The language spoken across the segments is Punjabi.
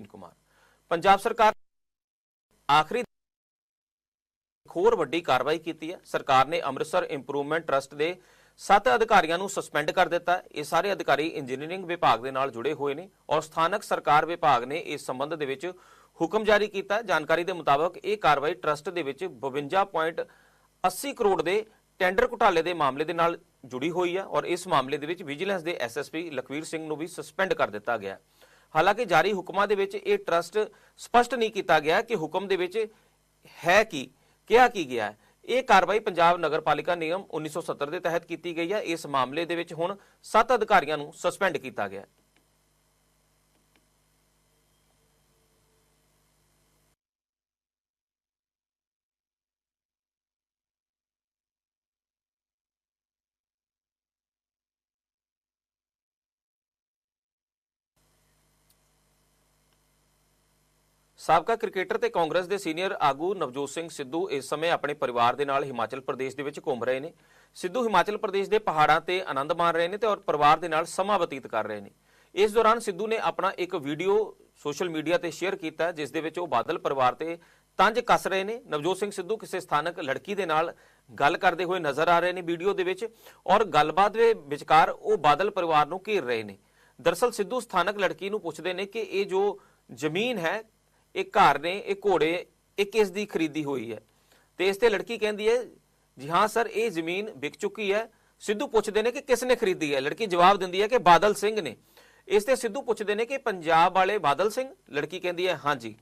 ਪ੍ਰਵੀਨ ਕੁਮਾਰ ਪੰਜਾਬ ਸਰਕਾਰ ਆਖਰੀ ਇੱਕ ਵੱਡੀ ਕਾਰਵਾਈ ਕੀਤੀ ਹੈ ਸਰਕਾਰ ਨੇ ਅੰਮ੍ਰਿਤਸਰ ਇੰਪਰੂਵਮੈਂਟ ਟਰਸਟ ਦੇ 7 ਅਧਿਕਾਰੀਆਂ ਨੂੰ ਸਸਪੈਂਡ ਕਰ ਦਿੱਤਾ ਹੈ। ਇਹ ਸਾਰੇ ਅਧਿਕਾਰੀ ਇੰਜੀਨੀਅਰਿੰਗ ਵਿਭਾਗ ਦੇ ਨਾਲ ਜੁੜੇ ਹੋਏ ਨੇ ਔਰ ਸਥਾਨਕ ਸਰਕਾਰ ਵਿਭਾਗ ਨੇ ਇਸ ਸੰਬੰਧ ਦੇ ਵਿੱਚ ਹੁਕਮ ਜਾਰੀ ਕੀਤਾ ਹੈ। ਜਾਣਕਾਰੀ ਦੇ ਮੁਤਾਬਕ ਇਹ ਕਾਰਵਾਈ ਟਰਸਟ ਦੇ ਵਿੱਚ 52.80 ਕਰੋੜ ਦੇ ਟੈਂਡਰ ਘੁਟਾਲੇ ਦੇ ਮਾਮਲੇ ਦੇ ਨਾਲ ਜੁੜੀ ਹੋਈ ਹੈ ਔਰ ਇਸ ਮਾਮਲੇ ਦੇ ਵਿੱਚ ਵਿਜੀਲੈਂਸ ਦੇ ਐਸਐਸਪੀ ਲਖਵੀਰ ਸਿੰਘ ਨੂੰ ਵੀ ਸਸਪੈਂਡ ਕਰ ਦਿੱਤਾ ਗਿਆ ਹੈ। ਹਾਲਾਂਕਿ ਜਾਰੀ ਹੁਕਮਾਂ ਦੇ ਵਿੱਚ ਇਹ ਟਰਸਟ ਸਪਸ਼ਟ ਨਹੀਂ ਕੀਤਾ ਗਿਆ ਕਿ ਹੁਕਮ ਦੇ ਵਿੱਚ ਹੈ ਕੀ, ਕਿਹਾ ਕੀ ਗਿਆ ਹੈ। ਇਹ ਕਾਰਵਾਈ ਪੰਜਾਬ ਨਗਰਪਾਲਿਕਾ ਨਿਯਮ 1970 ਦੇ ਤਹਿਤ ਕੀਤੀ ਗਈ ਹੈ। ਇਸ ਮਾਮਲੇ ਦੇ ਵਿੱਚ ਹੁਣ 7 ਅਧਿਕਾਰੀਆਂ ਨੂੰ ਸਸਪੈਂਡ ਕੀਤਾ ਗਿਆ ਹੈ। ਸਾਬਕਾ ਕ੍ਰਿਕਟਰ ਤੇ ਕਾਂਗਰਸ ਦੇ ਸੀਨੀਅਰ ਆਗੂ ਨਵਜੋਤ ਸਿੰਘ ਸਿੱਧੂ ਇਸ ਸਮੇਂ ਆਪਣੇ ਪਰਿਵਾਰ ਦੇ ਨਾਲ ਹਿਮਾਚਲ ਪ੍ਰਦੇਸ਼ ਦੇ ਵਿੱਚ ਘੁੰਮ ਰਹੇ ਨੇ। ਸਿੱਧੂ ਹਿਮਾਚਲ ਪ੍ਰਦੇਸ਼ ਦੇ ਪਹਾੜਾਂ ਤੇ ਆਨੰਦ ਮਾਣ ਰਹੇ ਨੇ ਤੇ ਔਰ ਪਰਿਵਾਰ ਦੇ ਨਾਲ ਸਮਾਂ ਬਤੀਤ ਕਰ ਰਹੇ ਨੇ। ਇਸ ਦੌਰਾਨ ਸਿੱਧੂ ਨੇ ਆਪਣਾ ਇੱਕ ਵੀਡੀਓ ਸੋਸ਼ਲ ਮੀਡੀਆ ਤੇ ਸ਼ੇਅਰ ਕੀਤਾ, ਜਿਸ ਦੇ ਵਿੱਚ ਉਹ ਬਾਦਲ ਪਰਿਵਾਰ ਤੇ ਤੰਜ ਕੱਸ ਰਹੇ ਨੇ। ਨਵਜੋਤ ਸਿੰਘ ਸਿੱਧੂ ਕਿਸੇ ਸਥਾਨਕ ਲੜਕੀ ਦੇ ਨਾਲ ਗੱਲ ਕਰਦੇ ਹੋਏ ਨਜ਼ਰ ਆ ਰਹੇ ਨੇ ਵੀਡੀਓ ਦੇ ਵਿੱਚ ਔਰ ਗੱਲਬਾਤ ਦੇ ਵਿਚਕਾਰ ਉਹ ਬਾਦਲ ਪਰਿਵਾਰ ਨੂੰ ਘੇਰ ਰਹੇ ਨੇ। ਦਰਸਲ ਸਿੱਧੂ ਸਥਾਨਕ ਲੜਕੀ ਨੂੰ ਪੁੱਛਦੇ ਨੇ ਕਿ ਇਹ ਜੋ ਜ਼ਮੀਨ ਹੈ ਇਹ ਘਰ ਨੇ, ਇਹ ਘੋੜੇ, ਇਹ ਕਿਸ ਦੀ ਖਰੀਦੀ ਹੋਈ ਹੈ? ਤੇ ਇਸ ਤੇ ਲੜਕੀ ਕਹਿੰਦੀ ਹੈ, ਜੀ ਹਾਂ ਸਰ, ਇਹ ਜ਼ਮੀਨ ਵਿਕ ਚੁੱਕੀ ਹੈ। ਸਿੱਧੂ ਪੁੱਛਦੇ ਨੇ ਕਿ ਕਿਸ ਨੇ ਖਰੀਦੀ ਹੈ? ਲੜਕੀ ਜਵਾਬ ਦਿੰਦੀ ਹੈ ਕਿ ਬਾਦਲ ਸਿੰਘ ਨੇ। ਇਸ ਤੇ ਸਿੱਧੂ ਪੁੱਛਦੇ ਨੇ ਕਿ ਪੰਜਾਬ ਵਾਲੇ ਬਾਦਲ ਸਿੰਘ? ਲੜਕੀ ਕਹਿੰਦੀ ਹੈ ਹਾਂਜੀ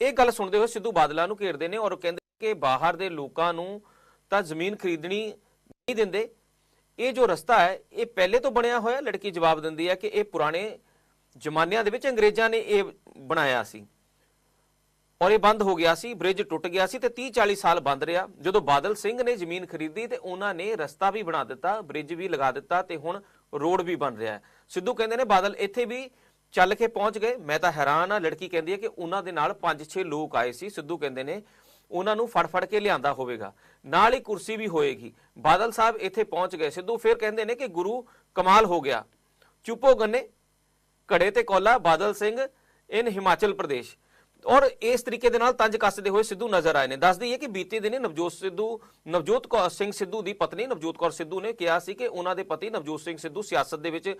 ਇਹ ਗੱਲ ਸੁਣਦੇ ਹੋਏ ਸਿੱਧੂ ਬਾਦਲਾਂ ਨੂੰ ਘੇਰਦੇ ਨੇ ਔਰ ਕਹਿੰਦੇ ਕਿ ਬਾਹਰ ਦੇ ਲੋਕਾਂ ਨੂੰ ਤਾਂ ਜ਼ਮੀਨ ਖਰੀਦਣੀ ਨਹੀਂ ਦਿੰਦੇ। ਇਹ ਜੋ ਰਸਤਾ ਹੈ, ਇਹ ਪਹਿਲੇ ਤੋਂ ਬਣਿਆ ਹੋਇਆ ਲੜਕੀ ਜਵਾਬ ਦਿੰਦੀ ਹੈ ਕਿ ਇਹ ਪੁਰਾਣੇ ਜ਼ਮਾਨਿਆਂ ਦੇ ਵਿੱਚ ਅੰਗਰੇਜ਼ਾਂ ਨੇ ਇਹ ਬਣਾਇਆ ਸੀ। ਔਰ ਇਹ ਬੰਦ ਹੋ ਗਿਆ ਸੀ, ਬ੍ਰਿਜ ਟੁੱਟ ਗਿਆ ਸੀ ਤੇ 30 40 ਸਾਲ ਬੰਦ ਰਿਹਾ। ਜਦੋਂ ਬਾਦਲ ਸਿੰਘ ਨੇ ਜ਼ਮੀਨ ਖਰੀਦੀ ਤੇ ਉਹਨਾਂ ਨੇ ਰਸਤਾ ਵੀ ਬਣਾ ਦਿੱਤਾ, ਬ੍ਰਿਜ ਵੀ ਲਗਾ ਦਿੱਤਾ ਤੇ ਹੁਣ ਰੋਡ ਵੀ ਬਣ ਰਿਹਾ ਸਿੱਧੂ ਕਹਿੰਦੇ ਨੇ ਬਾਦਲ ਇੱਥੇ ਵੀ ਚੱਲ ਕੇ ਪਹੁੰਚ ਗਏ। ਮੈਂ ਤਾਂ ਹੈਰਾਨ ਆ ਲੜਕੀ ਕਹਿੰਦੀ ਹੈ ਕਿ ਉਹਨਾਂ ਦੇ ਨਾਲ 5-6 ਲੋਕ ਆਏ ਸੀ। ਸਿੱਧੂ ਕਹਿੰਦੇ ਨੇ ਉਹਨਾਂ ਨੂੰ ਫੜ ਫੜ ਕੇ ਲਿਆਂਦਾ ਹੋਵੇਗਾ। ਨਾਲ ਹੀ ਕੁਰਸੀ ਵੀ ਹੋਏਗੀ। ਬਾਦਲ ਸਾਹਿਬ ਇੱਥੇ ਪਹੁੰਚ ਗਏ। ਸਿੱਧੂ ਫਿਰ ਕਹਿੰਦੇ ਨੇ ਕਿ ਗੁਰੂ ਕਮਾਲ ਹੋ ਗਿਆ। ਚੁੱਪੋ ਗੰਨੇ, ਘੜੇ ਤੇ ਕੋਲਾ, ਬਾਦਲ ਸਿੰਘ, ਇਨ ਹਿਮਾਚਲ ਪ੍ਰਦੇਸ਼। ਔਰ ਇਸ ਤਰੀਕੇ ਦੇ ਨਾਲ ਤੰਜ ਕੱਸਦੇ ਹੋਏ ਸਿੱਧੂ ਨਜ਼ਰ ਆਏ ਨੇ। ਦੱਸ ਦਈਏ ਕਿ ਬੀਤੇ ਦਿਨੇ ਨਵਜੋਤ ਸਿੱਧੂ, ਨਵਜੋਤ ਕੌਰ, ਸਿੰਘ ਸਿੱਧੂ ਦੀ ਪਤਨੀ ਨਵਜੋਤ ਕੌਰ ਸਿੱਧੂ ਨੇ ਕਿਹਾ ਸੀ ਕਿ ਉਹਨਾਂ ਦੇ ਪਤੀ ਨਵਜੋਤ ਸਿੰਘ ਸਿੱਧੂ ਸਿਆਸਤ ਦੇ ਵਿੱਚ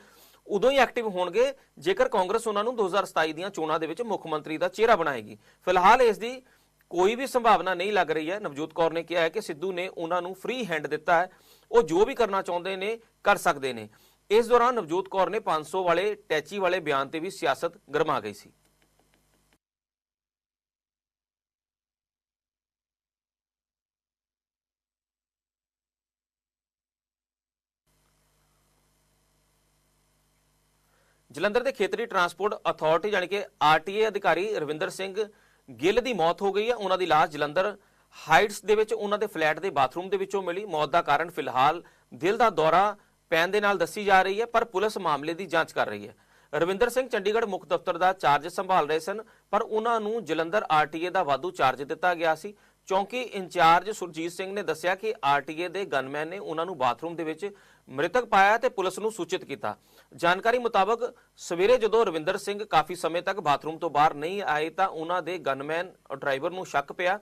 ਉਦੋਂ ਹੀ ਐਕਟਿਵ ਹੋਣਗੇ, ਜੇਕਰ ਕਾਂਗਰਸ ਉਹਨਾਂ ਨੂੰ 2027 ਦੀਆਂ ਚੋਣਾਂ ਦੇ ਵਿੱਚ ਮੁੱਖ ਮੰਤਰੀ ਦਾ ਚਿਹਰਾ ਬਣਾਏਗੀ। ਫਿਲਹਾਲ ਇਸ ਦੀ ਕੋਈ ਵੀ ਸੰਭਾਵਨਾ ਨਹੀਂ ਲੱਗ ਰਹੀ ਹੈ। ਨਵਜੋਤ ਕੌਰ ਨੇ ਕਿਹਾ ਹੈ ਕਿ ਸਿੱਧੂ ਨੇ ਉਹਨਾਂ ਨੂੰ ਫ੍ਰੀ ਹੈਂਡ ਦਿੱਤਾ ਹੈ। ਉਹ ਜੋ ਵੀ ਕਰਨਾ ਚਾਹੁੰਦੇ ਨੇ, ਕਰ ਸਕਦੇ ਨੇ। ਇਸ ਦੌਰਾਨ ਨਵਜੋਤ ਕੌਰ ਨੇ 500 ਵਾਲੇ, ਟੈਚੀ ਵਾਲੇ ਬਿਆਨ ਤੇ ਵੀ ਸਿਆਸਤ ਗਰਮਾ ਗਈ ਸੀ। ਜਲੰਧਰ ਦੇ ਖੇਤਰੀ ਟਰਾਂਸਪੋਰਟ ਅਥਾਰਟੀ ਯਾਨੀ ਕਿ ਆਰਟੀਏ ਅਧਿਕਾਰੀ ਰਵਿੰਦਰ ਸਿੰਘ ਗਿੱਲ ਦੀ ਮੌਤ ਹੋ ਗਈ ਹੈ। ਉਹਨਾਂ ਦੀ ਲਾਸ਼ ਜਲੰਧਰ ਹਾਈਟਸ ਦੇ ਵਿੱਚ ਉਹਨਾਂ ਦੇ ਫਲੈਟ ਦੇ ਬਾਥਰੂਮ ਦੇ ਵਿੱਚੋਂ ਮਿਲੀ। ਮੌਤ ਦਾ ਕਾਰਨ ਫਿਲਹਾਲ ਦਿਲ ਦਾ ਦੌਰਾ ਪੈਣ ਦੇ ਨਾਲ ਦੱਸੀ ਜਾ ਰਹੀ ਹੈ, ਪਰ ਪੁਲਿਸ ਮਾਮਲੇ ਦੀ ਜਾਂਚ ਕਰ ਰਹੀ ਹੈ। ਰਵਿੰਦਰ ਸਿੰਘ ਚੰਡੀਗੜ੍ਹ ਮੁੱਖ ਦਫ਼ਤਰ ਦਾ ਚਾਰਜ ਸੰਭਾਲ ਰਹੇ ਸਨ, ਪਰ ਉਹਨਾਂ ਨੂੰ ਜਲੰਧਰ ਆਰਟੀਏ ਦਾ ਵਾਧੂ ਚਾਰਜ ਦਿੱਤਾ ਗਿਆ ਸੀ। ਚੌਂਕੀ ਇੰਚਾਰਜ ਸੁਰਜੀਤ ਸਿੰਘ ਨੇ ਦੱਸਿਆ ਕਿ ਆਰਟੀਏ ਦੇ ਗਨਮੈਨ ਨੇ ਉਹਨਾਂ ਨੂੰ ਬਾਥਰੂਮ ਦੇ ਵਿੱਚ ਮ੍ਰਿਤਕ ਪਾਇਆ ਤੇ ਪੁਲਿਸ ਨੂੰ ਸੂਚਿਤ ਕੀਤਾ। ਜਾਣਕਾਰੀ ਮੁਤਾਬਕ ਸਵੇਰੇ ਜਦੋਂ ਰਵਿੰਦਰ ਸਿੰਘ ਕਾਫੀ ਸਮੇਂ ਤੱਕ ਬਾਥਰੂਮ ਤੋਂ ਬਾਹਰ ਨਹੀਂ ਆਏ ਤਾਂ ਉਹਨਾਂ ਦੇ ਗਨਮੈਨ ਡਰਾਈਵਰ ਨੂੰ ਸ਼ੱਕ ਪਿਆ।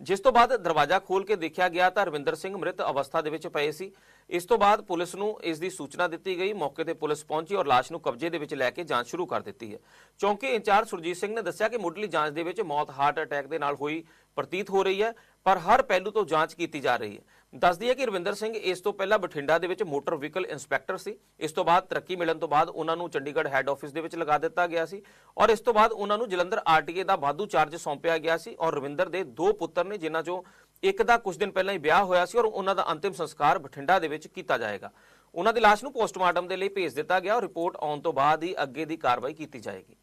ਜਿਸ ਤੋਂ ਬਾਅਦ ਦਰਵਾਜ਼ਾ ਖੋਲ ਕੇ ਦੇਖਿਆ ਗਿਆ ਤਾਂ ਰਵਿੰਦਰ ਸਿੰਘ ਮ੍ਰਿਤ ਅਵਸਥਾ ਦੇ ਵਿੱਚ ਪਏ ਸੀ। ਇਸ ਤੋਂ ਬਾਅਦ ਪੁਲਿਸ ਨੂੰ ਇਸ ਦੀ ਸੂਚਨਾ ਦਿੱਤੀ ਗਈ। ਮੌਕੇ ਤੇ ਪੁਲਿਸ ਪਹੁੰਚੀ ਔਰ ਲਾਸ਼ ਨੂੰ ਕਬਜ਼ੇ ਦੇ ਵਿੱਚ ਲੈ ਕੇ ਜਾਂਚ ਸ਼ੁਰੂ ਕਰ ਦਿੱਤੀ ਹੈ। ਚੌਂਕੀ ਇੰਚਾਰਜ ਸੁਰਜੀਤ ਸਿੰਘ ਨੇ ਦੱਸਿਆ ਕਿ ਮੁੱਢਲੀ ਜਾਂਚ ਦੇ ਵਿੱਚ ਮੌਤ, ਹਾਰਟ ਅਟੈਕ ਦੇ ਨਾਲ ਹੋਈ ਪ੍ਰਤੀਤ ਹੋ ਰਹੀ ਹੈ, ਪਰ ਹਰ ਪਹਿਲੂ ਤੋਂ ਜਾਂਚ ਕੀਤੀ ਜਾ ਰਹੀ ਹੈ। ਦੱਸਦੀ ਹੈ ਕਿ ਰਵਿੰਦਰ ਸਿੰਘ ਇਸ ਤੋਂ ਪਹਿਲਾਂ ਬਠਿੰਡਾ ਦੇ ਵਿੱਚ ਮੋਟਰ ਵਹੀਕਲ ਇੰਸਪੈਕਟਰ ਸੀ। ਇਸ ਤੋਂ ਬਾਅਦ ਤਰੱਕੀ ਮਿਲਣ ਤੋਂ ਬਾਅਦ ਉਹਨਾਂ ਨੂੰ ਚੰਡੀਗੜ੍ਹ ਹੈੱਡ ਆਫਿਸ ਦੇ ਵਿੱਚ ਲਗਾ ਦਿੱਤਾ ਗਿਆ ਸੀ ਔਰ ਇਸ ਤੋਂ ਬਾਅਦ ਉਹਨਾਂ ਨੂੰ ਜਲੰਧਰ ਆਰਟੀਏ ਦਾ ਵਾਧੂ ਚਾਰਜ ਸੌਂਪਿਆ ਗਿਆ ਸੀ ਔਰ ਰਵਿੰਦਰ ਦੇ ਦੋ ਪੁੱਤਰ ਨੇ ਜਿਨ੍ਹਾਂ ਚੋਂ ਇੱਕ ਦਾ ਕੁਝ ਦਿਨ ਪਹਿਲਾਂ ਹੀ ਵਿਆਹ ਹੋਇਆ ਸੀ ਔਰ ਉਹਨਾਂ ਦਾ ਅੰਤਿਮ ਸੰਸਕਾਰ ਬਠਿੰਡਾ ਦੇ ਵਿੱਚ ਕੀਤਾ ਜਾਏਗਾ। ਉਹਨਾਂ ਦੀ ਲਾਸ਼ ਨੂੰ ਪੋਸਟਮਾਰਟਮ ਦੇ ਲਈ ਭੇਜ ਦਿੱਤਾ ਗਿਆ ਔਰ ਰਿਪੋਰਟ ਆਉਣ ਤੋਂ ਬਾਅਦ ਹੀ ਅੱਗੇ ਦੀ ਕਾਰਵਾਈ ਕੀਤੀ ਜਾਏਗੀ।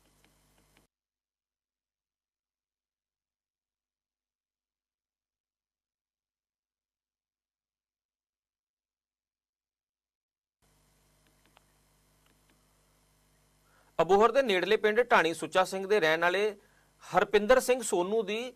ਅਬੋਹਰ ਦੇ ਨੇੜਲੇ ਪਿੰਡ ਢਾਣੀ ਸੁੱਚਾ ਸਿੰਘ ਦੇ ਰਹਿਣ ਵਾਲੇ ਹਰਪਿੰਦਰ ਸਿੰਘ ਸੋਨੂ ਦੀ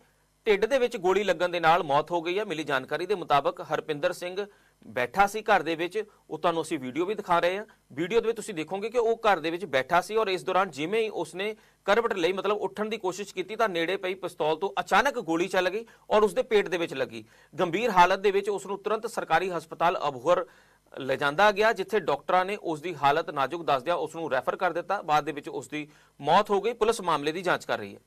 ਢਿੱਡ ਦੇ ਵਿੱਚ ਗੋਲੀ ਲੱਗਣ ਦੇ ਨਾਲ ਮੌਤ ਹੋ ਗਈ ਹੈ। ਮਿਲੀ ਜਾਣਕਾਰੀ ਦੇ ਮੁਤਾਬਕ ਹਰਪਿੰਦਰ ਸਿੰਘ ਬੈਠਾ ਸੀ ਘਰ ਦੇ ਵਿੱਚ। ਉਹ ਤੁਹਾਨੂੰ ਅਸੀਂ ਵੀਡੀਓ ਵੀ ਦਿਖਾ ਰਹੇ ਹਾਂ। ਵੀਡੀਓ ਦੇ ਵਿੱਚ ਤੁਸੀਂ ਦੇਖੋਗੇ ਕਿ ਉਹ ਘਰ ਦੇ ਵਿੱਚ ਬੈਠਾ ਸੀ ਔਰ ਇਸ ਦੌਰਾਨ ਜਿਵੇਂ ਹੀ ਉਸਨੇ ਕਰਵਟ ਲਈ ਮਤਲਬ ਉੱਠਣ ਦੀ ਕੋਸ਼ਿਸ਼ ਕੀਤੀ ਤਾਂ ਨੇੜੇ ਪਈ ਪਿਸਤੌਲ ਤੋਂ ਅਚਾਨਕ ਗੋਲੀ ਚੱਲ ਗਈ ਔਰ ਉਸਦੇ ਪੇਟ ਦੇ ਵਿੱਚ ਲੱਗੀ। ਗੰਭੀਰ ਹਾਲਤ ਦੇ ਵਿੱਚ ਉਸ ਨੂੰ ਤੁਰੰਤ ਸਰਕਾਰੀ ਹਸਪਤਾਲ ਅਬੋਹਰ ਲਿਜਾਂਦਾ ਗਿਆ ਜਿੱਥੇ ਡਾਕਟਰਾਂ ਨੇ ਉਸ ਦੀ ਹਾਲਤ ਨਾਜ਼ੁਕ ਦੱਸਦਿਆਂ ਉਸ ਨੂੰ ਰੈਫਰ ਕਰ ਦਿੱਤਾ। ਬਾਅਦ ਦੇ ਵਿੱਚ ਉਸ ਦੀ ਮੌਤ ਹੋ ਗਈ। ਪੁਲਿਸ ਮਾਮਲੇ ਦੀ ਜਾਂਚ ਕਰ ਰਹੀ ਹੈ।